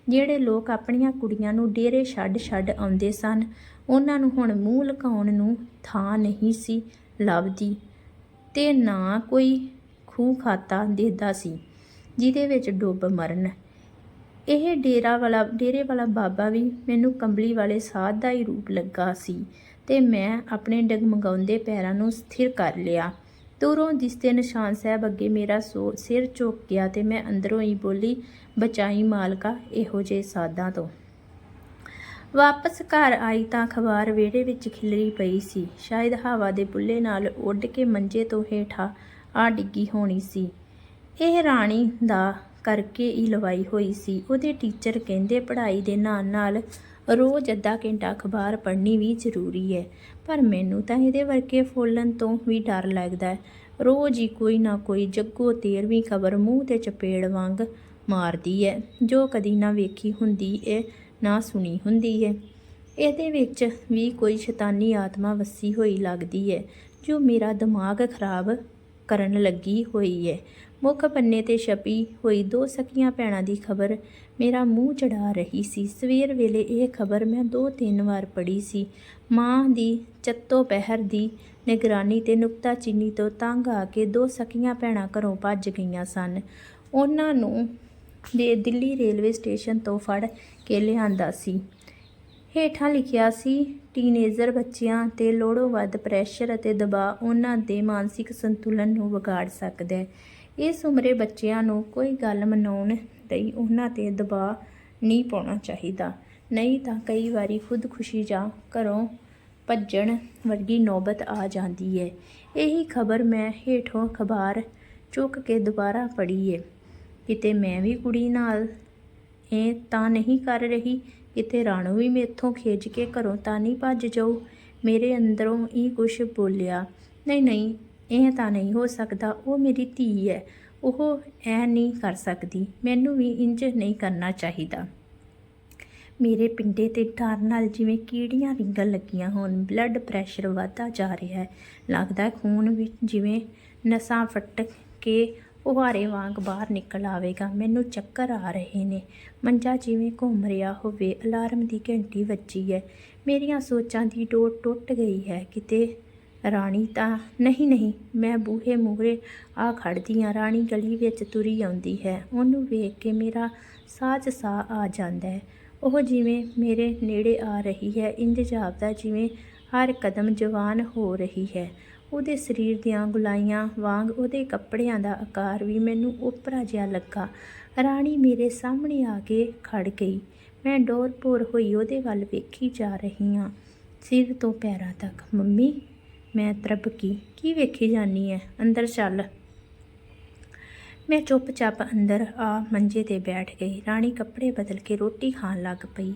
[SPEAKER 1] ਜਿਹੜੇ ਲੋਕ ਆਪਣੀਆਂ ਕੁੜੀਆਂ ਨੂੰ ਡੇਰੇ ਛੱਡ-ਛੱਡ ਆਉਂਦੇ ਸਨ, ਉਹਨਾਂ ਨੂੰ ਹੁਣ ਮੂੰਹ ਲਕਾਉਣ ਨੂੰ ਥਾਂ ਨਹੀਂ ਸੀ ਲੱਭਦੀ। ਤੇ ਨਾ ਕੋਈ ਖੂਹ ਖਾਤਾ ਦੇਦਾ ਸੀ, ਜਿਹਦੇ ਵਿੱਚ ਡੁੱਬ ਮਰਨ। ਇਹ ਡੇਰਾ ਵਾਲਾ, ਡੇਰੇ ਵਾਲਾ ਬਾਬਾ ਵੀ ਮੈਨੂੰ ਕੰਬਲੀ ਵਾਲੇ ਸਾਧ ਦਾ ਹੀ ਰੂਪ ਲੱਗਾ ਸੀ ਤੇ ਮੈਂ ਆਪਣੇ ਡਗਮਗਾਉਂਦੇ ਪੈਰਾਂ ਨੂੰ ਸਥਿਰ ਕਰ ਲਿਆ। ਦੂਰੋਂ ਦਿਸਦੇ ਨਿਸ਼ਾਨ ਸਾਹਿਬ ਅੱਗੇ ਮੇਰਾ ਸੋ, ਸਿਰ ਝੁਕ ਗਿਆ ਤੇ ਮੈਂ ਅੰਦਰੋਂ ਹੀ ਬੋਲੀ, ਬਚਾਈ ਮਾਲਕਾ, ਇਹੋ ਜੇ ਸਾਧਾਂ ਤੋਂ। ਵਾਪਸ ਘਰ ਆਈ ਤਾਂ ਅਖਬਾਰ ਵਿਹੜੇ ਵਿੱਚ ਖਿਲਰੀ ਪਈ ਸੀ। ਸ਼ਾਇਦ ਹਵਾ ਦੇ ਬੁੱਲੇ ਨਾਲ ਉੱਡ ਕੇ ਮੰਜੇ ਤੋਂ ਹੇਠਾਂ ਆ ਡਿੱਗੀ ਹੋਣੀ ਸੀ। ਇਹ ਰਾਣੀ ਦਾ ਕਰਕੇ ਹੀ ਲਵਾਈ ਹੋਈ ਸੀ। ਉਹਦੇ ਟੀਚਰ ਕਹਿੰਦੇ ਪੜ੍ਹਾਈ ਦੇ ਨਾਲ ਨਾਲ ਰੋਜ਼ ਅੱਧਾ ਘੰਟਾ ਅਖਬਾਰ ਪੜ੍ਹਨੀ ਵੀ ਜ਼ਰੂਰੀ ਹੈ, ਪਰ ਮੈਨੂੰ ਤਾਂ ਇਹਦੇ ਵਰਗੇ ਫੋਲਣ ਤੋਂ ਵੀ ਡਰ ਲੱਗਦਾ ਹੈ। ਰੋਜ਼ ਹੀ ਕੋਈ ਨਾ ਕੋਈ ਜੱਗੋ ਤੇਰਵੀਂ ਖਬਰ ਮੂੰਹ ਤੇ ਚਪੇੜ ਵਾਂਗ ਮਾਰਦੀ ਹੈ। ਜੋ ਕਦੀ ਨਾ ਵੇਖੀ ਹੁੰਦੀ ਹੈ ਨਾ ਸੁਣੀ ਹੁੰਦੀ ਹੈ। ਇਹਦੇ ਵਿੱਚ ਵੀ ਕੋਈ ਸ਼ੈਤਾਨੀ ਆਤਮਾ ਵਸੀ ਹੋਈ ਲੱਗਦੀ ਹੈ, ਜੋ ਮੇਰਾ ਦਿਮਾਗ ਖਰਾਬ ਕਰਨ ਲੱਗੀ ਹੋਈ ਹੈ। ਮੁੱਖ ਪੰਨੇ ਤੇ ਛਪੀ ਹੋਈ ਦੋ ਸਕੀਆਂ ਭੈਣਾਂ ਦੀ ਖਬਰ ਮੇਰਾ ਮੂੰਹ ਚੜਾ ਰਹੀ ਸੀ। ਸਵੇਰ ਵੇਲੇ ਇਹ ਖਬਰ ਮੈਂ ਦੋ ਤਿੰਨ ਵਾਰ ਪੜ੍ਹੀ ਸੀ। ਮਾਂ ਦੀ ਚੱਤੋ ਪਹਿਰ ਦੀ ਨਿਗਰਾਨੀ ਤੇ ਨੁਕਤਾਚੀਨੀ ਤੋਂ ਤੰਗ ਆ ਕੇ ਦੋ ਸਕੀਆਂ ਭੈਣਾਂ ਘਰੋਂ ਭੱਜ ਗਈਆਂ ਸਨ। ਉਹਨਾਂ ਨੂੰ ਦੇ ਦਿੱਲੀ ਰੇਲਵੇ ਸਟੇਸ਼ਨ ਤੋਂ ਫੜ ਕੇ ਲਿਆਂਦਾ ਸੀ। ਹੇਠਾਂ ਲਿਖਿਆ ਸੀ, ਟੀਨੇਜਰ ਬੱਚਿਆਂ ਤੇ ਲੋੜੋਂ ਵੱਧ ਪ੍ਰੈਸ਼ਰ ਅਤੇ ਦਬਾਅ ਉਹਨਾਂ ਦੇ ਮਾਨਸਿਕ ਸੰਤੁਲਨ ਨੂੰ ਵਿਗਾੜ ਸਕਦਾ ਹੈ। ਇਸ ਉਮਰੇ ਬੱਚਿਆਂ ਨੂੰ ਕੋਈ ਗੱਲ ਮਨਾਉਣ ਲਈ ਉਹਨਾਂ ਤੇ ਦਬਾਅ ਨਹੀਂ ਪਾਉਣਾ ਚਾਹੀਦਾ। ਨਹੀਂ ਤਾਂ ਕਈ ਵਾਰੀ ਖੁਦਕੁਸ਼ੀ ਜਾਂ ਘਰੋਂ ਭੱਜਣ ਵਰਗੀ ਨੌਬਤ ਆ ਜਾਂਦੀ ਹੈ। ਇਹੀ ਖਬਰ ਮੈਂ ਹੇਠੋਂ ਅਖਬਾਰ ਚੁੱਕ ਕੇ ਦੁਬਾਰਾ ਪੜ੍ਹੀ ਹੈ। ਕਿਤੇ ਮੈਂ ਵੀ ਕੁੜੀ ਨਾਲ। ਇਹ ਤਾਂ ਨਹੀਂ ਕਰ ਰਹੀ। ਕਿਤੇ ਰਾਣੋ ਵੀ ਮੇਥੋਂ ਖੇਜ ਕੇ ਘਰੋਂ ਤਾਂ ਨਹੀਂ ਭੱਜ ਜਾਊ। ਮੇਰੇ ਅੰਦਰੋਂ ਇਹ ਕੁਛ ਬੋਲਿਆ। ਨਹੀਂ ਨਹੀਂ, ਇਹ ਤਾਂ ਨਹੀਂ ਹੋ ਸਕਦਾ। ਉਹ ਮੇਰੀ ਧੀ ਹੈ ਉਹ ਐ ਨਹੀਂ ਕਰ ਸਕਦੀ। ਮੈਨੂੰ ਵੀ ਇੰਜ ਨਹੀਂ ਕਰਨਾ ਚਾਹੀਦਾ। ਮੇਰੇ ਪਿੰਡੇ ਤੇ ਡਰ ਨਾਲ ਜਿਵੇਂ ਕੀੜੀਆਂ ਰਿੰਗਣ ਲੱਗੀਆਂ ਹੋਣ। ਬਲੱਡ ਪ੍ਰੈਸ਼ਰ ਵਧਦਾ ਜਾ ਰਿਹਾ ਹੈ ਲੱਗਦਾ ਖੂਨ ਵਿੱਚ ਜਿਵੇਂ ਨਸਾਂ ਫਟ ਕੇ ਫੁਹਾਰੇ ਵਾਂਗ ਬਾਹਰ ਨਿਕਲ ਆਵੇਗਾ। ਮੈਨੂੰ ਚੱਕਰ ਆ ਰਹੇ ਨੇ। ਮੰਜਾ ਜਿਵੇਂ ਘੁੰਮ ਰਿਹਾ ਹੋਵੇ, ਅਲਾਰਮ ਦੀ ਘੰਟੀ ਵੱਜੀ ਹੈ। ਮੇਰੀਆਂ ਸੋਚਾਂ ਦੀ ਡੋਰ ਟੁੱਟ ਗਈ ਹੈ। ਕਿਤੇ ਰਾਣੀ ਤਾਂ ਨਹੀਂ ਨਹੀਂ, ਮੈਂ ਬੂਹੇ ਮੂਹਰੇ ਆ ਖੜਦੀ ਹਾਂ। ਰਾਣੀ ਗਲੀ ਵਿੱਚ ਤੁਰੀ ਆਉਂਦੀ ਹੈ। ਉਹਨੂੰ ਵੇਖ ਕੇ ਮੇਰਾ ਸਾਜ ਸਾਹ ਆ ਜਾਂਦਾ ਹੈ। ਉਹ ਜਿਵੇਂ ਮੇਰੇ ਨੇੜੇ ਆ ਰਹੀ ਹੈ। ਇੰਜ ਜਾਪਦਾ ਜਿਵੇਂ ਹਰ ਕਦਮ ਜਵਾਨ ਹੋ ਰਹੀ ਹੈ। ਉਹਦੇ ਸਰੀਰ ਦੀਆਂ ਗੁਲਾਈਆਂ ਵਾਂਗ ਉਹਦੇ ਕੱਪੜਿਆਂ ਦਾ ਆਕਾਰ ਵੀ ਮੈਨੂੰ ਉਪਰਾ ਜਿਹਾ ਲੱਗਾ। ਰਾਣੀ ਮੇਰੇ ਸਾਹਮਣੇ ਆ ਕੇ ਖੜ ਗਈ। ਮੈਂ ਡੋਰ ਭੋਰ ਹੋਈ ਉਹਦੇ ਵੱਲ ਵੇਖੀ ਜਾ ਰਹੀ ਹਾਂ। ਸਿਰ ਤੋਂ ਪੈਰਾਂ ਤੱਕ, ਮੰਮੀ, ਮੈਂ ਤਰਬਕੀ ਕੀ ਵੇਖੀ ਜਾਨੀ ਹੈ ਅੰਦਰ ਚੱਲ। ਮੈਂ ਚੁੱਪਚਾਪ ਅੰਦਰ ਆ ਮੰਜੇ ਤੇ ਬੈਠ ਗਈ। ਰਾਣੀ ਕੱਪੜੇ ਬਦਲ ਕੇ ਰੋਟੀ ਖਾਣ ਲੱਗ ਪਈ।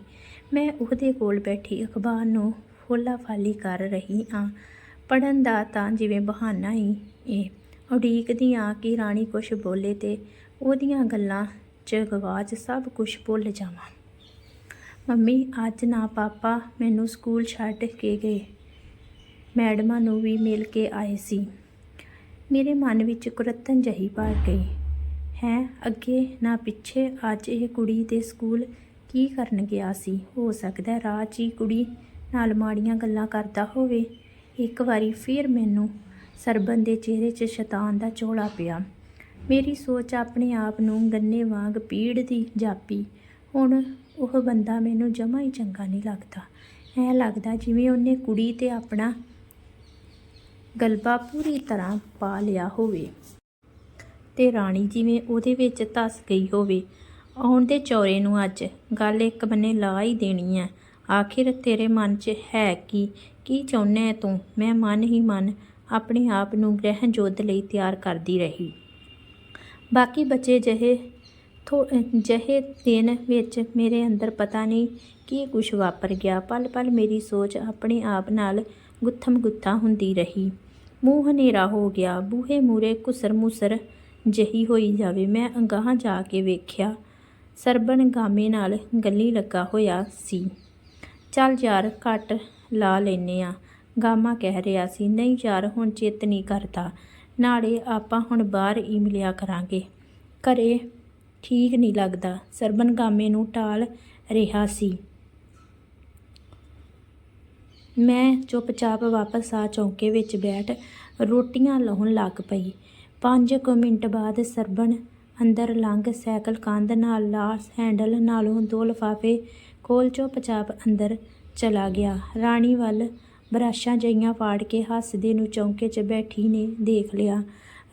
[SPEAKER 1] ਮੈਂ ਉਹਦੇ ਕੋਲ ਬੈਠੀ ਅਖਬਾਰ ਨੂੰ ਫੋਲਾ ਫਾਲੀ ਕਰ ਰਹੀ ਹਾਂ। ਪੜਨ ਦਾ ਤਾਂ ਜਿਵੇਂ ਬਹਾਨਾ ਹੀ ਇਹ ਉਡੀਕਦੀ ਆ ਕਿ ਰਾਣੀ ਕੁਛ ਬੋਲੇ ਤੇ ਉਹਦੀਆਂ ਗੱਲਾਂ 'ਚ ਗਵਾਚ ਸਭ ਕੁਝ ਭੁੱਲ ਜਾਵਾਂ। ਮੰਮੀ, ਅੱਜ ਨਾ ਪਾਪਾ ਮੈਨੂੰ ਸਕੂਲ ਛੱਡ ਕੇ ਗਏ। ਮੈਡਮਾਂ ਨੂੰ ਵੀ ਮਿਲ ਕੇ ਆਏ ਸੀ। ਮੇਰੇ ਮਨ ਵਿੱਚ ਕੁਰਤਨ ਜਹੀ ਭਰ ਗਈ। ਹੈ, ਅੱਗੇ ਨਾ ਪਿੱਛੇ ਅੱਜ ਇਹ ਕੁੜੀ ਦੇ ਸਕੂਲ ਕੀ ਕਰਨ ਗਿਆ ਸੀ? ਹੋ ਸਕਦਾ ਹੈ ਹੀ ਕੁੜੀ ਨਾਲ ਮਾੜੀਆਂ ਗੱਲਾਂ ਕਰਦਾ ਹੋਵੇ। ਇੱਕ ਵਾਰੀ ਫਿਰ ਮੈਨੂੰ ਸਰਬਨ ਦੇ ਚਿਹਰੇ 'ਚ ਸ਼ੈਤਾਨ ਦਾ ਝੋਲਾ ਪਿਆ। ਮੇਰੀ ਸੋਚ ਆਪਣੇ ਆਪ ਨੂੰ ਗੰਨੇ ਵਾਂਗ ਪੀੜ ਦੀ ਜਾਪੀ। ਹੁਣ ਉਹ ਬੰਦਾ ਮੈਨੂੰ ਜਮਾ ਹੀ ਚੰਗਾ ਨਹੀਂ ਲੱਗਦਾ। ਐ ਲੱਗਦਾ ਜਿਵੇਂ ਉਹਨੇ ਕੁੜੀ ਤੇ ਆਪਣਾ ਗਲਬਾ ਪੂਰੀ ਤਰ੍ਹਾਂ ਪਾ ਲਿਆ ਹੋਵੇ ਤੇ ਰਾਣੀ ਜਿਵੇਂ ਉਹਦੇ ਵਿੱਚ ਧਸ ਗਈ ਹੋਵੇ। ਆਉਣ ਦੇ ਚੌਰੇ ਨੂੰ ਅੱਜ ਗੱਲ ਇੱਕ ਬੰਨੇ ਲਾ ਹੀ ਦੇਣੀ ਹੈ ਆਖਿਰ ਤੇਰੇ ਮਨ 'ਚ ਹੈ ਕਿ? ਕੀ ਚਾਹੁੰਦਾ ਹੈ ਤੂੰ? ਮੈਂ ਮਨ ਹੀ ਮਨ ਆਪਣੇ ਆਪ ਨੂੰ ਗ੍ਰਹਿਣ ਜੋਧ ਲਈ ਤਿਆਰ ਕਰਦੀ ਰਹੀ। ਬਾਕੀ ਬੱਚੇ ਜਹੇ ਥੋ, ਜਿਹੇ ਦਿਨ ਵਿੱਚ ਮੇਰੇ ਅੰਦਰ ਪਤਾ ਨਹੀਂ ਕੀ ਕੁਛ ਵਾਪਰ ਗਿਆ। ਪਲ ਪਲ ਮੇਰੀ ਸੋਚ ਆਪਣੇ ਆਪ ਨਾਲ ਗੁੱਥਮ ਗੁੱਥਾ ਹੁੰਦੀ ਰਹੀ। ਮੂੰਹ ਹਨੇਰਾ ਹੋ ਗਿਆ। ਬੂਹੇ ਮੂਰੇ ਕੁਸਰ ਮੁਸਰ ਜਹੀ ਹੋਈ ਜਾਵੇ। ਮੈਂ ਅੰਗਾਹਾਂ ਜਾ ਕੇ ਵੇਖਿਆ ਸਰਬਨ ਗਾਮੇ ਨਾਲ ਗੱਲੀ ਲੱਗਾ ਹੋਇਆ ਸੀ। ਚੱਲ ਯਾਰ, ਘੱਟ ਲਾ ਲੈਨੇ ਆ। ਗਾਮਾ ਕਹਿ ਰਿਹਾ ਸੀ, ਨਹੀਂ ਯਾਰ, ਹੁਣ ਚਿੱਤ ਨਹੀਂ ਕਰਦਾ। ਨਾਲੇ ਆਪਾਂ ਹੁਣ ਬਾਹਰ ਹੀ ਮਿਲਿਆ ਕਰਾਂਗੇ। ਘਰੇ ਠੀਕ ਨਹੀਂ ਲੱਗਦਾ। ਸਰਬਨ ਗਾਮੇ ਨੂੰ ਟਾਲ ਰਿਹਾ ਸੀ। ਮੈਂ ਚੁੱਪਚਾਪ ਵਾਪਸ ਆ ਚੌਂਕੇ ਵਿੱਚ ਬੈਠ ਰੋਟੀਆਂ ਲਾਉਣ ਲੱਗ ਪਈ। ਪੰਜ ਕੁ ਮਿੰਟ ਬਾਅਦ ਸਰਬਨ ਅੰਦਰ ਲੰਘ ਸਾਈਕਲ ਕੰਧ ਨਾਲ, ਲਾਸ਼ ਹੈਂਡਲ ਨਾਲੋਂ ਦੋ ਲਿਫਾਫੇ ਖੋਲ ਚੁੱਪਚਾਪ ਅੰਦਰ ਚਲਾ ਗਿਆ। ਰਾਣੀ ਵੱਲ ਬਰਾਸ਼ਾਂ ਜਈਆਂ ਫਾੜ ਕੇ ਹੱਸਦੇ ਨੂੰ ਚੌਂਕੇ 'ਚ ਬੈਠੀ ਨੇ ਦੇਖ ਲਿਆ।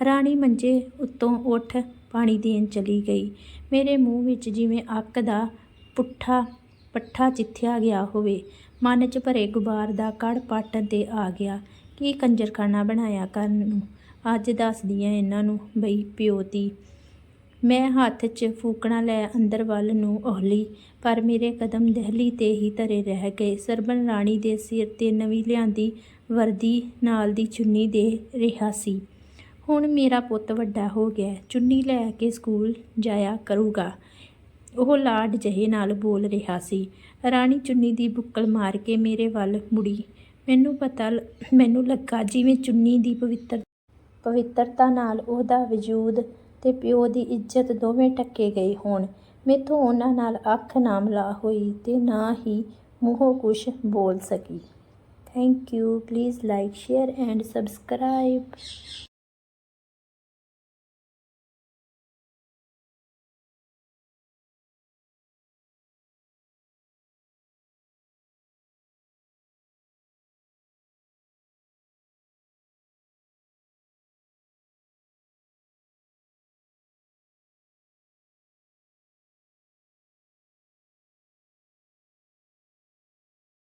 [SPEAKER 1] ਰਾਣੀ ਮੰਜੇ ਉੱਤੋਂ ਉੱਠ ਪਾਣੀ ਦੇਣ ਚਲੀ ਗਈ। ਮੇਰੇ ਮੂੰਹ ਵਿੱਚ ਜਿਵੇਂ ਅੱਕ ਦਾ ਪੁੱਠਾ ਪੱਠਾ ਚਿੱਥਿਆ ਗਿਆ ਹੋਵੇ, ਮਨ 'ਚ ਭਰੇ ਗੁਬਾਰ ਦਾ ਕੜ ਪਾਟਣ ਤੇ ਆ ਗਿਆ। ਕੀ ਕੰਜਰਖਾਨਾ ਬਣਾਇਆ ਕਰਨ ਨੂੰ? ਅੱਜ ਦੱਸਦੀ ਐ ਇਹਨਾਂ ਨੂੰ ਬਈ ਪਿਓ ਦੀ ਮੈਂ ਹੱਥ 'ਚ ਫੂਕਣਾ ਲੈ ਅੰਦਰ ਵੱਲ ਨੂੰ ਓਹਲੀ ਪਰ ਮੇਰੇ ਕਦਮ ਦਹਿਲੀ ਤੇ ਹੀ ਧਰੇ ਰਹਿ ਗਏ। ਸਰਬਨ ਰਾਣੀ ਦੇ ਸਿਰ ਤੇ ਨਵੀਂ ਲਿਆਂਦੀ ਵਰਦੀ ਨਾਲ ਦੀ ਚੁੰਨੀ ਦੇ ਰਿਹਾ ਸੀ। ਹੁਣ ਮੇਰਾ ਪੁੱਤ ਵੱਡਾ ਹੋ ਗਿਆ, ਚੁੰਨੀ ਲੈ ਕੇ ਸਕੂਲ ਜਾਇਆ ਕਰੂਗਾ। ਉਹ ਲਾਡ ਜਹੇ ਨਾਲ ਬੋਲ ਰਿਹਾ ਸੀ। ਰਾਣੀ ਚੁੰਨੀ ਦੀ ਬੁੱਕਲ ਮਾਰ ਕੇ ਮੇਰੇ ਵੱਲ ਮੁੜੀ। ਮੈਨੂੰ ਪਤਾ ਲ- ਮੈਨੂੰ ਲੱਗਾ ਜਿਵੇਂ ਚੁੰਨੀ ਦੀ ਪਵਿੱਤਰ, ਪਵਿੱਤਰਤਾ ਨਾਲ ਉਹਦਾ ਵਜੂਦ ਤੇ ਪਿਓ ਦੀ ਇੱਜ਼ਤ ਦੋਵੇਂ ਟੱਕੇ ਗਏ ਹੋਣ। ਮੈਥੋਂ ਉਹਨਾਂ ਨਾਲ ਅੱਖ ਨਾ ਮਿਲਾ ਹੋਈ ਤੇ ਨਾ ਹੀ ਮੂੰਹੋਂ ਕੁਛ ਬੋਲ ਸਕੀ। Thank you please like share and subscribe